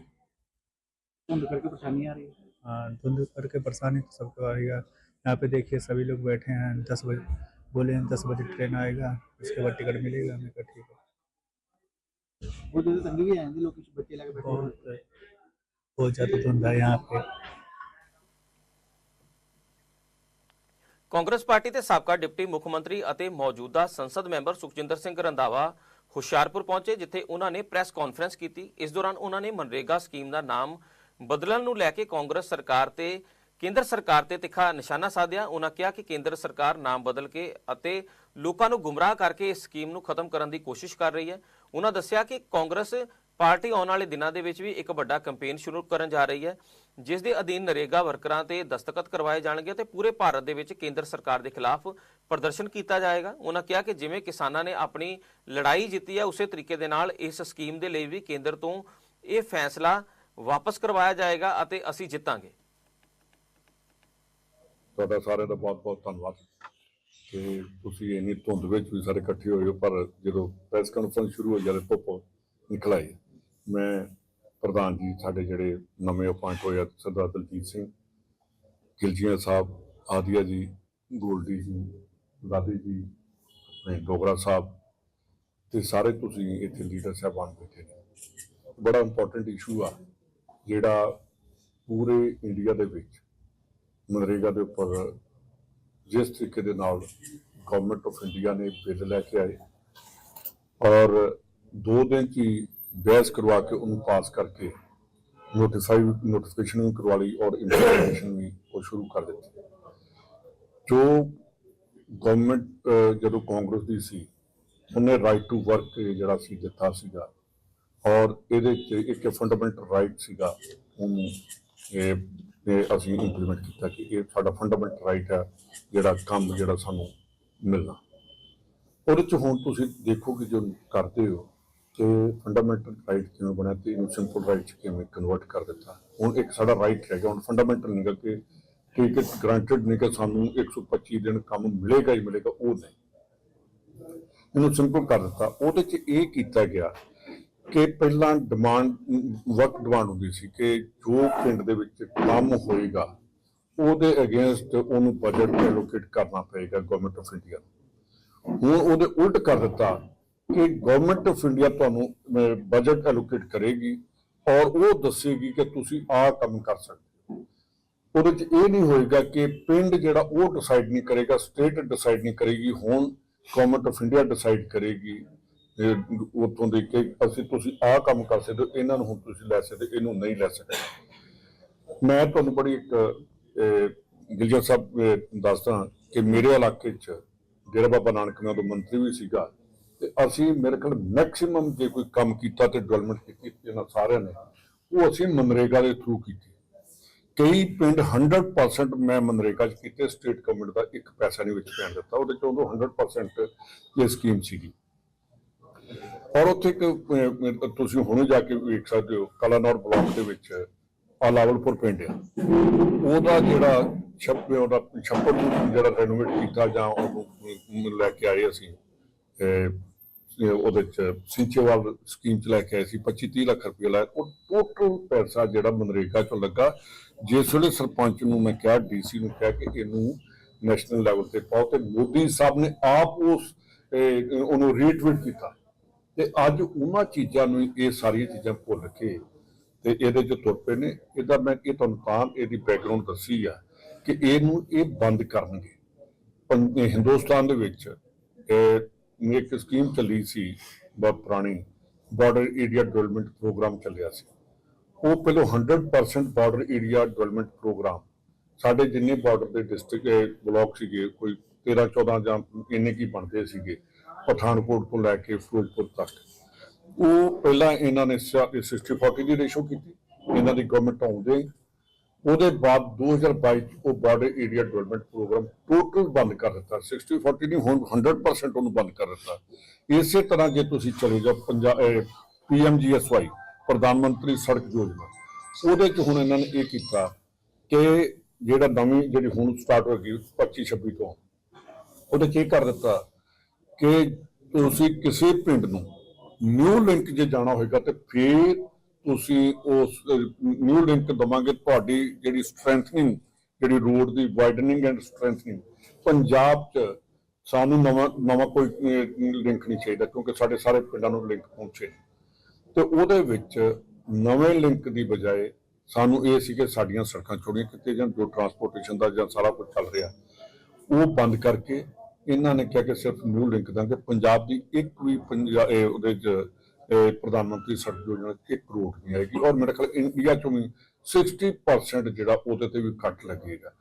ਧੁੰਦ ਕਰਕੇ ਪਰੇਸ਼ਾਨੀ ਆ ਰਹੀ है हाँ धुंध करके परेशानी तो सबको आ रही है यहाँ पे देखिए सभी लोग बैठे हैं दस बजे बोले हैं दस बजे ट्रेन आएगा उसके बाद टिकट मिलेगा मैं कहा ठीक है ਉਹ ਜਦੋਂ ਤੰਗੀ ਵੀ ਆ ਜਾਂਦੀ ਲੋਕੀ ਬੱਚੇ ਲੈ ਕੇ ਬੈਠੇ ਹੋਣ। बहुत बहुत ज़्यादा धुंध है यहाँ पे ਕਾਂਗਰਸ ਪਾਰਟੀ ਦੇ ਸਾਬਕਾ ਡਿਪਟੀ ਮੁੱਖ ਮੰਤਰੀ ਅਤੇ ਮੌਜੂਦਾ ਸੰਸਦ ਮੈਂਬਰ ਸੁਖਜਿੰਦਰ ਸਿੰਘ ਰੰਧਾਵਾ ਹੁਸ਼ਿਆਰਪੁਰ ਪਹੁੰਚੇ, ਜਿੱਥੇ ਉਹਨਾਂ ਨੇ ਪ੍ਰੈਸ ਕਾਨਫਰੰਸ ਕੀਤੀ। ਇਸ ਦੌਰਾਨ ਉਹਨਾਂ ਨੇ ਮਨਰੇਗਾ ਸਕੀਮ ਦਾ ਨਾਮ ਬਦਲਣ ਨੂੰ ਲੈ ਕੇ ਕਾਂਗਰਸ ਸਰਕਾਰ ਤੇ, ਕੇਂਦਰ ਸਰਕਾਰ ਤੇ ਤਿੱਖਾ ਨਿਸ਼ਾਨਾ ਸਾਧਿਆ। ਉਹਨਾਂ ਕਿਹਾ ਕਿ ਕੇਂਦਰ ਸਰਕਾਰ ਨਾਮ ਬਦਲ ਕੇ ਅਤੇ ਲੋਕਾਂ ਨੂੰ ਗੁੰਮਰਾਹ ਕਰਕੇ ਇਸ ਸਕੀਮ ਨੂੰ ਖਤਮ ਕਰਨ ਦੀ ਕੋਸ਼ਿਸ਼ ਕਰ ਰਹੀ ਹੈ। ਉਹਨਾਂ ਦੱਸਿਆ ਕਿ ਕਾਂਗਰਸ ਪਾਰਟੀ ਆਉਣ ਵਾਲੇ ਦਿਨਾਂ ਦੇ ਵਿੱਚ ਵੀ ਇੱਕ ਵੱਡਾ ਕੈਂਪੇਨ ਸ਼ੁਰੂ ਕਰਨ ਜਾ ਰਹੀ ਹੈ। ਜਿਸ ਦੇ ਅਧੀਨ ਨਰੇਗਾ ਵਰਕਰਾਂ ਤੇ ਦਸਤਖਤ ਕਰਵਾਏ ਜਾਣਗੇ ਤੇ ਪੂਰੇ ਭਾਰਤ ਦੇ ਵਿੱਚ ਕੇਂਦਰ ਸਰਕਾਰ ਦੇ ਖਿਲਾਫ ਪ੍ਰਦਰਸ਼ਨ ਕੀਤਾ ਜਾਏਗਾ। ਉਹਨਾਂ ਕਿਹਾ ਕਿ ਜਿਵੇਂ ਕਿਸਾਨਾਂ ਨੇ ਆਪਣੀ ਲੜਾਈ ਜਿੱਤੀ ਹੈ, ਉਸੇ ਤਰੀਕੇ ਦੇ ਨਾਲ ਇਸ ਸਕੀਮ ਦੇ ਲਈ ਵੀ ਕੇਂਦਰ ਤੋਂ ਇਹ ਫੈਸਲਾ ਵਾਪਸ ਕਰਵਾਇਆ ਜਾਏਗਾ ਅਤੇ ਅਸੀਂ ਜਿੱਤਾਂਗੇ। ਤੁਹਾਡਾ ਸਾਰਿਆਂ ਦਾ ਬਹੁਤ ਬਹੁਤ ਧੰਨਵਾਦ। ਕਿ ਤੁਸੀਂ ਇੰਨੀ ਧੁੰਦ ਵਿੱਚ ਵੀ ਸਾਰੇ ਇਕੱਠੇ ਹੋਏ ਹੋ, ਪਰ ਜਦੋਂ ਪ੍ਰੈਸ ਕਾਨਫਰੰਸ ਸ਼ੁਰੂ ਹੋ ਜਾਵੇ ਧੁੱਪ ਨਿਕਲ ਆਈ, ਮੈਂ ਪ੍ਰਧਾਨ ਜੀ, ਸਾਡੇ ਜਿਹੜੇ ਨਵੇਂ ਅਪਾਇੰਟ ਹੋਏ ਆ, ਸਰਦਾਰ ਦਲਜੀਤ ਸਿੰਘ, ਗਿਲਜੀਆਂ ਸਾਹਿਬ, ਆਦੀਆ ਜੀ, ਗੋਲਡੀ ਜੀ ਗਾਦੀ ਜੀ, ਆਪਣੇ ਡੋਗਰਾ ਸਾਹਿਬ ਤੇ ਸਾਰੇ ਤੁਸੀਂ ਇੱਥੇ ਲੀਡਰ ਸਾਹਿਬਾਨ ਬੈਠੇ ਨੇ। ਬੜਾ ਇੰਪੋਰਟੈਂਟ ਇਸ਼ੂ ਆ, ਜਿਹੜਾ ਪੂਰੇ ਇੰਡੀਆ ਦੇ ਵਿੱਚ, ਮਨਰੇਗਾ ਦੇ ਉੱਪਰ, ਜਿਸ ਤਰੀਕੇ ਦੇ ਨਾਲ ਗਵਰਨਮੈਂਟ ਆਫ ਇੰਡੀਆ ਨੇ ਬਿੱਲ ਲੈ ਕੇ ਆਏ। ਔਰ ਦੋ ਦਿਨ 'ਚ ਹੀ ਬਹਿਸ ਕਰਵਾ ਕੇ ਉਹਨੂੰ ਪਾਸ ਕਰਕੇ ਨੋਟੀਫਾਈ ਨੋਟੀਫਿਕੇਸ਼ਨ ਵੀ ਕਰਵਾ ਲਈ ਔਰ ਇੰਪਲੀਮੈਂਟੇਸ਼ਨ ਵੀ ਉਹ ਸ਼ੁਰੂ ਕਰ ਦਿੱਤੀ। ਜੋ ਗਵਰਨਮੈਂਟ ਜਦੋਂ ਕਾਂਗਰਸ ਦੀ ਸੀ, ਉਹਨੇ ਰਾਈਟ ਟੂ ਵਰਕ ਜਿਹੜਾ ਸੀ, ਦਿੱਤਾ ਸੀਗਾ। ਔਰ ਇਹਦੇ ਚ ਇੱਕ ਫੰਡਾਮੈਂਟਲ ਰਾਈਟ ਸੀਗਾ, ਉਹਨੂੰ ਇਹ ਅਸੀਂ ਇੰਪਲੀਮੈਂਟ ਕੀਤਾ ਕਿ ਇਹ ਸਾਡਾ ਫੰਡਾਮੈਂਟਲ ਰਾਈਟ ਹੈ, ਜਿਹੜਾ ਕੰਮ ਜਿਹੜਾ ਸਾਨੂੰ ਮਿਲਣਾ। ਉਹਦੇ ਚ ਹੁਣ ਤੁਸੀਂ ਦੇਖੋਗੇ ਜੋ ਕਰਦੇ ਹੋ ਕਿ ਫੰਡਾਮੈਂਟਲ ਰਾਈਟ ਕਿਵੇਂ ਬਣਿਆ, ਤੇ ਇਹਨੂੰ ਸਿੰਪਲ ਰਾਈਟ ਕਿਵੇਂ ਕਨਵਰਟ ਕਰ ਦਿੱਤਾ। ਹੁਣ ਇੱਕ ਸਾਡਾ ਰਾਈਟ ਰਹਿ ਗਿਆ, ਹੁਣ ਫੰਡਾਮੈਂਟਲ ਨਿਕਲ ਕਿ ਕਿ ਗ੍ਰਾਂਟਡ ਨਹੀਂ ਕਿ ਸਾਨੂੰ 125 ਦਿਨ ਕੰਮ ਮਿਲੇਗਾ ਹੀ ਮਿਲੇਗਾ, ਉਹ ਨਹੀਂ। ਇਹਨੂੰ ਸਿੰਪਲ ਕਰ ਦਿੱਤਾ। ਉਹਦੇ ਚ ਇਹ ਕੀਤਾ ਗਿਆ ਕਿ ਪਹਿਲਾਂ ਡਿਮਾਂਡ ਵਕਤ ਡਿਮਾਂਡ ਹੁੰਦੀ ਸੀ ਕਿ ਜੋ ਪਿੰਡ ਦੇ ਵਿੱਚ ਕੰਮ ਹੋਏਗਾ, ਉਹਦੇ ਅਗੇਂਸਟ ਉਹਨੂੰ ਬਜਟ ਐਲੋਕੇਟ ਕਰਨਾ ਪਏਗਾ ਗਵਰਨਮੈਂਟ ਆਫ ਇੰਡੀਆ ਹੁਣ ਉਹਦੇ ਉਲਟ ਕਰ ਦਿੱਤਾ ਕਿ ਗਵਰਨਮੈਂਟ ਆਫ ਇੰਡੀਆ ਤੁਹਾਨੂੰ ਬਜਟ ਐਲੋਕੇਟ ਕਰੇਗੀ ਔਰ ਉਹ ਦੱਸੇਗੀ ਕਿ ਤੁਸੀਂ ਆਹ ਕੰਮ ਕਰ ਸਕਦੇ ਹੋ। ਉਹਦੇ ਚ ਇਹ ਨਹੀਂ ਹੋਏਗਾ ਕਿ ਪਿੰਡ ਜਿਹੜਾ ਉਹ ਡਿਸਾਈਡ ਨਹੀਂ ਕਰੇਗਾ ਸਟੇਟ ਡਿਸਾਈਡ ਨਹੀਂ ਕਰੇਗੀ ਹੁਣ ਗਵਰਨਮੈਂਟ ਆਫ ਇੰਡੀਆ ਡਿਸਾਈਡ ਕਰੇਗੀ ਇਹ ਉੱਥੋਂ ਦੇ ਕਿ ਅਸੀਂ ਤੁਸੀਂ ਆਹ ਕੰਮ ਕਰ ਸਕਦੇ ਹੋ ਇਹਨਾਂ ਨੂੰ ਹੁਣ ਤੁਸੀਂ ਲੈ ਸਕਦੇ ਇਹਨੂੰ ਨਹੀਂ ਲੈ ਸਕਦੇ। ਮੈਂ ਤੁਹਾਨੂੰ ਬੜੀ ਇੱਕ ਅਹ, ਗਿਲਜਰ ਸਾਹਿਬ ਦੱਸਦਾ ਕਿ ਮੇਰੇ ਇਲਾਕੇ 'ਚ ਜਿਹੜਾ ਬਾਬਾ ਨਾਨਕ ਮੈਂ ਉਦੋਂ ਮੰਤਰੀ ਵੀ ਸੀਗਾ ਤੇ ਅਸੀਂ ਮੇਰੇ ਖਿਆਲ ਮੈਕਸਿਮਮ ਜੇ ਕੋਈ ਕੰਮ ਕੀਤਾ ਤੇ ਡਿਵੈਲਪਮੈਂਟ ਕੀਤੀ ਇਹਨਾਂ ਸਾਰਿਆਂ ਨੇ, ਉਹ ਅਸੀਂ ਮਨਰੇਗਾ ਦੇ ਥਰੂ ਕੀਤੀ। ਕਈ ਪਿੰਡ 100% ਮੈਂ ਮਨਰੇਗਾ 'ਚ ਕੀਤੇ ਸਟੇਟ ਗਵਰਨਮੈਂਟ ਦਾ ਇੱਕ ਪੈਸਾ ਨਹੀਂ ਵਿੱਚ ਪੈਣ ਦਿੱਤਾ, ਉਹਦੇ 'ਚ ਉਦੋਂ 100% ਇਹ ਸਕੀਮ ਸੀਗੀ। ਔਰ ਉੱਥੇ ਇੱਕ ਤੁਸੀਂ ਹੁਣੇ ਜਾ ਕੇ ਵੇਖ ਸਕਦੇ ਹੋ ਕਲਾਨੌਰ ਬਲਾਕ ਦੇ ਵਿੱਚ, ਆ ਪਿੰਡ ਆ। ਉਹਦਾ ਜਿਹੜਾ ਛੱਪੇ, ਉਹਦਾ ਛੱਪੜ ਨੂੰ ਜਿਹੜਾ ਰੈਨੋਵੇਟ ਕੀਤਾ ਜਾਂ ਉਹਨੂੰ ਲੈ ਕੇ ਆਏ ਅਸੀਂ ਉਹਦੇ ਚ ਸਿੰਚੇਵਾਲ ਸਕੀਮ ਚ ਲੈ ਕੇ ਆਏ ਸੀ 25 30 ਲੱਖ ਰੁਪਏ ਲਾਇਆ ਉਹ ਟੋਟਲ ਪੈਸਾ ਜਿਹੜਾ ਮਨਰੇਗਾ ਚੋਂ ਲੱਗਾ। ਜਿਸ ਵੇਲੇ ਸਰਪੰਚ ਨੂੰ ਮੈਂ ਕਿਹਾ ਡੀਸੀ ਨੂੰ ਕਿਹਾ ਕਿ ਇਹਨੂੰ ਨੈਸ਼ਨਲ ਲੈਵਲ ਤੇ ਪਾਓ ਤੇ ਮੋਦੀ ਸਾਹਿਬ ਨੇ ਆਪ ਉਸ ਉਹਨੂੰ ਰੀਟਵੀਟ ਕੀਤਾ। ਤੇ ਅੱਜ ਉਹਨਾਂ ਚੀਜ਼ਾਂ ਨੂੰ ਇਹ ਸਾਰੀਆਂ ਚੀਜ਼ਾਂ ਭੁੱਲ ਕੇ ਤੇ ਇਹਦੇ ਚ ਤੁਰ ਪਏ ਨੇ। ਇਹਦਾ ਮੈਂ ਇਹ ਤੁਹਾਨੂੰ ਤਾਂ ਇਹਦੀ ਬੈਕਗ੍ਰਾਉਂਡ ਦੱਸੀ ਆ ਕਿ ਇਹਨੂੰ ਇਹ ਬੰਦ ਕਰਨਗੇ। ਹਿੰਦੁਸਤਾਨ ਦੇ ਵਿੱਚ ਇੱਕ ਸਕੀਮ ਚੱਲੀ ਸੀ ਬਹੁਤ ਪੁਰਾਣੀ ਬਾਰਡਰ ਏਰੀਆ ਡਿਵੈਲਪਮੈਂਟ ਪ੍ਰੋਗਰਾਮ ਚੱਲਿਆ ਸੀ। ਉਹ ਪਹਿਲਾਂ 100% ਬਾਰਡਰ ਏਰੀਆ ਡਿਵੈਲਪਮੈਂਟ ਪ੍ਰੋਗਰਾਮ ਸਾਡੇ ਜਿੰਨੇ ਬਾਰਡਰ ਦੇ ਡਿਸਟ੍ਰਿਕਟ ਬਲਾਕ ਸੀਗੇ, ਕੋਈ 13 14 ਜਾਂ ਇੰਨੇ ਕੀ ਬਣਦੇ ਸੀਗੇ, ਪਠਾਨਕੋਟ ਤੋਂ ਲੈ ਕੇ ਫਿਰੋਜ਼ਪੁਰ ਤੱਕ। ਉਹ ਪਹਿਲਾਂ ਇਹਨਾਂ ਨੇ 60 40 ਦੀ ਰੇਸ਼ੋ ਕੀਤੀ, ਇਹਨਾਂ ਦੀ ਗਵਰਨਮੈਂਟ ਆਉਂਦੇ ਉਹਦੇ ਬਾਅਦ 2022 ਚ ਉਹ border area development programme total ਬੰਦ ਕਰ ਦਿੱਤਾ। 60 40 ਨਹੀਂ, ਹੁਣ 100% ਉਹਨੂੰ ਬੰਦ ਕਰ ਦਿੱਤਾ। ਇਸੇ ਤਰ੍ਹਾਂ ਜੇ ਤੁਸੀਂ ਚਲੇ ਜਾਓ ਪੰਜਾਬ ਪੀਐਮਜੀਐਸਵਾਈ ਪ੍ਰਧਾਨ ਮੰਤਰੀ ਸੜਕ ਯੋਜਨਾ, ਉਹਦੇ ਚ ਹੁਣ ਇਹਨਾਂ ਨੇ ਇਹ ਕੀਤਾ ਕਿ ਜਿਹੜਾ ਨਵੀਂ ਜਿਹੜੀ ਹੁਣ ਸਟਾਰਟ ਹੋ ਗਈ 25 26 ਤੋਂ, ਉਹਦੇ ਚ ਇਹ ਕਰ ਦਿੱਤਾ ਕਿ ਤੁਸੀਂ ਕਿਸੇ ਪਿੰਡ ਨੂੰ ਨਿਊ ਲਿੰਕ ਜੇ ਜਾਣਾ ਹੋਏਗਾ ਤੇ ਫਿਰ ਤੁਸੀਂ ਉਸ ਨਿਊ ਲਿੰਕ ਦਵਾਂਗੇ, ਤੁਹਾਡੀ ਜਿਹੜੀ ਸਟਰੈਂਥਨਿੰਗ ਜਿਹੜੀ ਰੋਡ ਦੀ ਵਾਈਡਨਿੰਗ ਐਂਡ ਸਟਰੈਂਥਨਿੰਗ ਪੰਜਾਬ 'ਚ ਸਾਨੂੰ ਨਵਾਂ ਨਵਾਂ ਕੋਈ ਲਿੰਕ ਨਹੀਂ ਚਾਹੀਦਾ, ਕਿਉਂਕਿ ਸਾਡੇ ਸਾਰੇ ਪਿੰਡਾਂ ਨੂੰ ਲਿੰਕ ਪਹੁੰਚੇ ਤੇ ਉਹਦੇ ਵਿੱਚ ਨਵੇਂ ਲਿੰਕ ਦੀ ਬਜਾਏ ਸਾਨੂੰ ਇਹ ਸੀ ਕਿ ਸਾਡੀਆਂ ਸੜਕਾਂ ਚੌੜੀਆਂ ਕੀਤੀਆਂ ਜਾਣ, ਜੋ ਟਰਾਂਸਪੋਰਟੇਸ਼ਨ ਦਾ ਜਾਂ ਸਾਰਾ ਕੁਝ ਚੱਲ ਰਿਹਾ, ਉਹ ਬੰਦ ਕਰਕੇ ਇਹਨਾਂ ਨੇ ਕਿਹਾ ਕਿ ਸਿਰਫ ਨਿਊ ਲਿੰਕ ਦਾਂਗੇ। ਪੰਜਾਬ ਦੀ ਇੱਕ ਵੀ ਪੰਜਾ- ਉਹਦੇ ਚ ਪ੍ਰਧਾਨ ਮੰਤਰੀ ਸੜਕ ਯੋਜਨਾ 'ਚ ਕਰੋੜ ਨਹੀਂ ਆਏਗੀ ਔਰ ਮੇਰੇ ਖਿਆਲ ਇੰਡੀਆ ਚੋਂ ਵੀ 60% ਜਿਹੜਾ ਉਹਦੇ ਤੇ ਵੀ ਕੱਟ ਲੱਗੇਗਾ।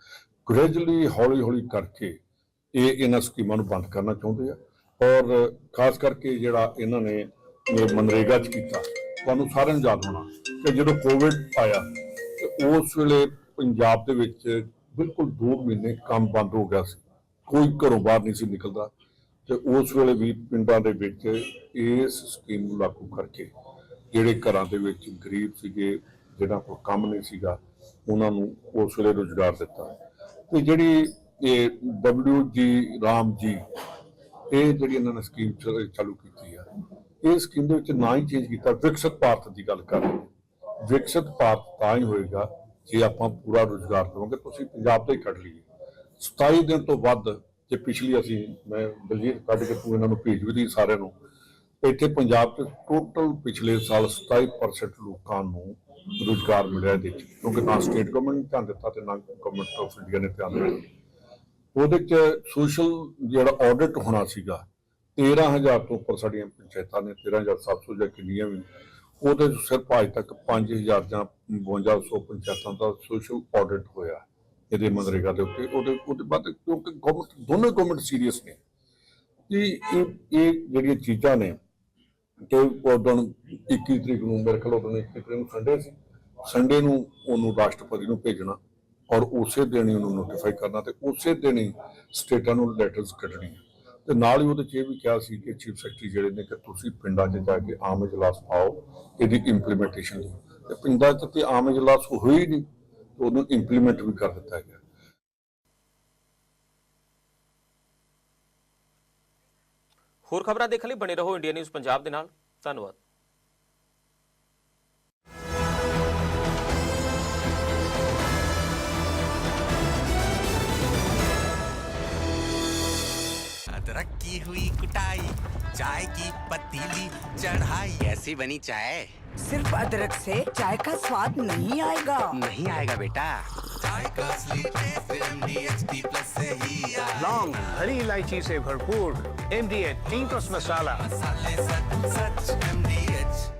ਗ੍ਰੈਜੂਅਲੀ ਹੌਲੀ ਹੌਲੀ ਕਰਕੇ ਇਹ ਇਹਨਾਂ ਸਕੀਮਾਂ ਨੂੰ ਬੰਦ ਕਰਨਾ ਚਾਹੁੰਦੇ ਆ ਔਰ ਖਾਸ ਕਰਕੇ ਜਿਹੜਾ ਇਹਨਾਂ ਨੇ ਮਨਰੇਗਾ ਚ ਕੀਤਾ, ਤੁਹਾਨੂੰ ਸਾਰਿਆਂ ਨੂੰ ਯਾਦ ਹੋਣਾ ਕਿ ਜਦੋਂ ਕੋਵਿਡ ਆਇਆ ਉਸ ਵੇਲੇ ਪੰਜਾਬ ਦੇ ਵਿੱਚ ਬਿਲਕੁਲ 2 ਮਹੀਨੇ ਕੰਮ ਬੰਦ ਹੋ ਗਿਆ ਸੀ, ਕੋਈ ਘਰੋਂ ਬਾਹਰ ਨਹੀਂ ਸੀ ਨਿਕਲਦਾ। ਤੇ ਉਸ ਵੇਲੇ ਵੀ ਪਿੰਡਾਂ ਦੇ ਵਿੱਚ ਇਸ ਸਕੀਮ ਨੂੰ ਲਾਗੂ ਕਰਕੇ ਜਿਹੜੇ ਘਰਾਂ ਦੇ ਵਿੱਚ ਗਰੀਬ ਸੀਗੇ ਜਿਹੜਾ ਕੋਲ ਕੰਮ ਨਹੀਂ ਸੀਗਾ, ਉਹਨਾਂ ਨੂੰ ਉਸ ਵੇਲੇ ਰੁਜ਼ਗਾਰ ਦਿੱਤਾ। ਤੇ ਜਿਹੜੀ ਇਹ ਡਬਲਯੂ ਜੀ ਰਾਮ ਜੀ, ਇਹ ਜਿਹੜੀ ਇਹਨਾਂ ਨੇ ਸਕੀਮ ਚਾਲੂ ਕੀਤੀ ਆ, ਇਹ ਸਕੀਮ ਦੇ ਵਿੱਚ ਨਾ ਹੀ ਚੇਂਜ ਕੀਤਾ, ਵਿਕਸਿਤ ਭਾਰਤ ਦੀ ਗੱਲ ਕਰ ਰਹੇ ਵਿਕਸਿਤ ਭਾਰਤ ਤਾਂ ਹੀ ਹੋਏਗਾ, ਜੇ ਆਪਾਂ ਪੂਰਾ ਰੁਜ਼ਗਾਰ ਦੇਵਾਂਗੇ, ਤੁਸੀਂ ਪੰਜਾਬ ਤੋਂ ਹੀ ਕੱਢ ਲਈਏ। 27 ਦਿਨ ਤੋਂ ਵੱਧ ਜੇ ਪਿਛਲੀ ਅਸੀਂ, ਮੈਂ ਬਲਜੀਤ ਕੱਢ ਕੇ ਤੂੰ ਇਹਨਾਂ ਨੂੰ ਭੇਜ ਵੀ ਦੀ ਸਾਰਿਆਂ ਨੂੰ, ਇੱਥੇ ਪੰਜਾਬ 'ਚ ਟੋਟਲ ਪਿਛਲੇ ਸਾਲ 27% ਲੋਕਾਂ ਨੂੰ ਰੁਜ਼ਗਾਰ ਮਿਲਿਆ ਇਹਦੇ 'ਚ, ਕਿਉਂਕਿ ਨਾ ਸਟੇਟ ਗਵਰਨਮੈਂਟ ਨੇ ਧਿਆਨ ਦਿੱਤਾ ਤੇ ਨਾ ਗਵਰਨਮੈਂਟ ਆਫ ਇੰਡੀਆ ਨੇ ਧਿਆਨ ਦਿੱਤਾ। ਉਹਦੇ 'ਚ ਸੋਸ਼ਲ ਜਿਹੜਾ ਆਡਿਟ ਹੋਣਾ ਸੀਗਾ 13000 ਤੋਂ ਉੱਪਰ ਸਾਡੀਆਂ ਪੰਚਾਇਤਾਂ ਨੇ 13700 ਜਾਂ ਕਿੰਨੀਆਂ ਵੀ, ਉਹਦੇ 'ਚ ਸਿਰਫ ਅੱਜ ਤੱਕ 5000 ਜਾਂ 5200 ਪੰਚਾਇਤਾਂ ਦਾ ਸੋਸ਼ਲ ਆਡਿਟ ਹੋਇਆ। ਇਹਦੇ ਮਨਰੇਗਾ ਦੇ ਉੱਤੇ ਉਹਦੇ ਉਹਦੇ ਬਾਅਦ ਕਿਉਂਕਿ ਗਵਰਨਮੈਂਟ ਦੋਨੋਂ ਗਵਰਨਮੈਂਟ ਸੀਰੀਅਸ ਨੇ। ਕਿ ਇਹ ਇਹ ਜਿਹੜੀਆਂ ਚੀਜ਼ਾਂ ਨੇ, ਕਿ ਉਦੋਂ 21 ਤਰੀਕ ਨੂੰ ਮੇਰੇ ਖਿਆਲ ਉਦੋਂ 21 ਤਰੀਕ ਨੂੰ ਸੰਡੇ ਸੀ। ਸੰਡੇ ਨੂੰ ਉਹਨੂੰ ਰਾਸ਼ਟਰਪਤੀ ਨੂੰ ਭੇਜਣਾ ਔਰ ਉਸੇ ਦਿਨ ਹੀ ਉਹਨੂੰ ਨੋਟੀਫਾਈ ਕਰਨਾ ਤੇ ਉਸੇ ਦਿਨ ਹੀ ਸਟੇਟਾਂ ਨੂੰ ਲੈਟਰਸ ਕੱਢਣੀਆਂ। ਤੇ ਨਾਲ ਹੀ ਉਹਦੇ 'ਚ ਇਹ ਵੀ ਕਿਹਾ ਸੀ ਕਿ ਚੀਫ ਸੈਕਟਰੀ ਜਿਹੜੇ ਨੇ ਕਿ ਤੁਸੀਂ ਪਿੰਡਾਂ 'ਚ ਜਾ ਕੇ ਆਮ ਇਜਲਾਸ ਪਾਓ, ਇਹਦੀ ਇੰਪਲੀਮੈਂਟੇਸ਼ਨ ਦੀ। ਤੇ ਪਿੰਡਾਂ 'ਚ ਤੇ ਆਮ ਇਜਲਾਸ ਹੋਈ ਨਹੀਂ। ਉਹਨੂੰ ਇੰਪਲੀਮੈਂਟ ਵੀ ਕਰ ਦਿੱਤਾ ਗਿਆ ਹੋਰ ਖਬਰਾਂ ਦੇਖਣ ਲਈ ਬਣੇ ਰਹੋ ਇੰਡੀਆ ਨਿਊਜ਼ ਪੰਜਾਬ ਦੇ ਨਾਲ ਧੰਨਵਾਦ अदरक की हुई कुटाई चाय की पतीली चढ़ाई। ऐसी बनी चाय। सिर्फ़ अदरक से चाय का स्वाद नहीं आएगा। नहीं आएगा बेटा। चाय का असली टेस्ट प्लस से ही लॉन्ग लौंग हरी इलायची से भरपूर एमडीएच तीन मसाला। मसाले सच सच एमडीएच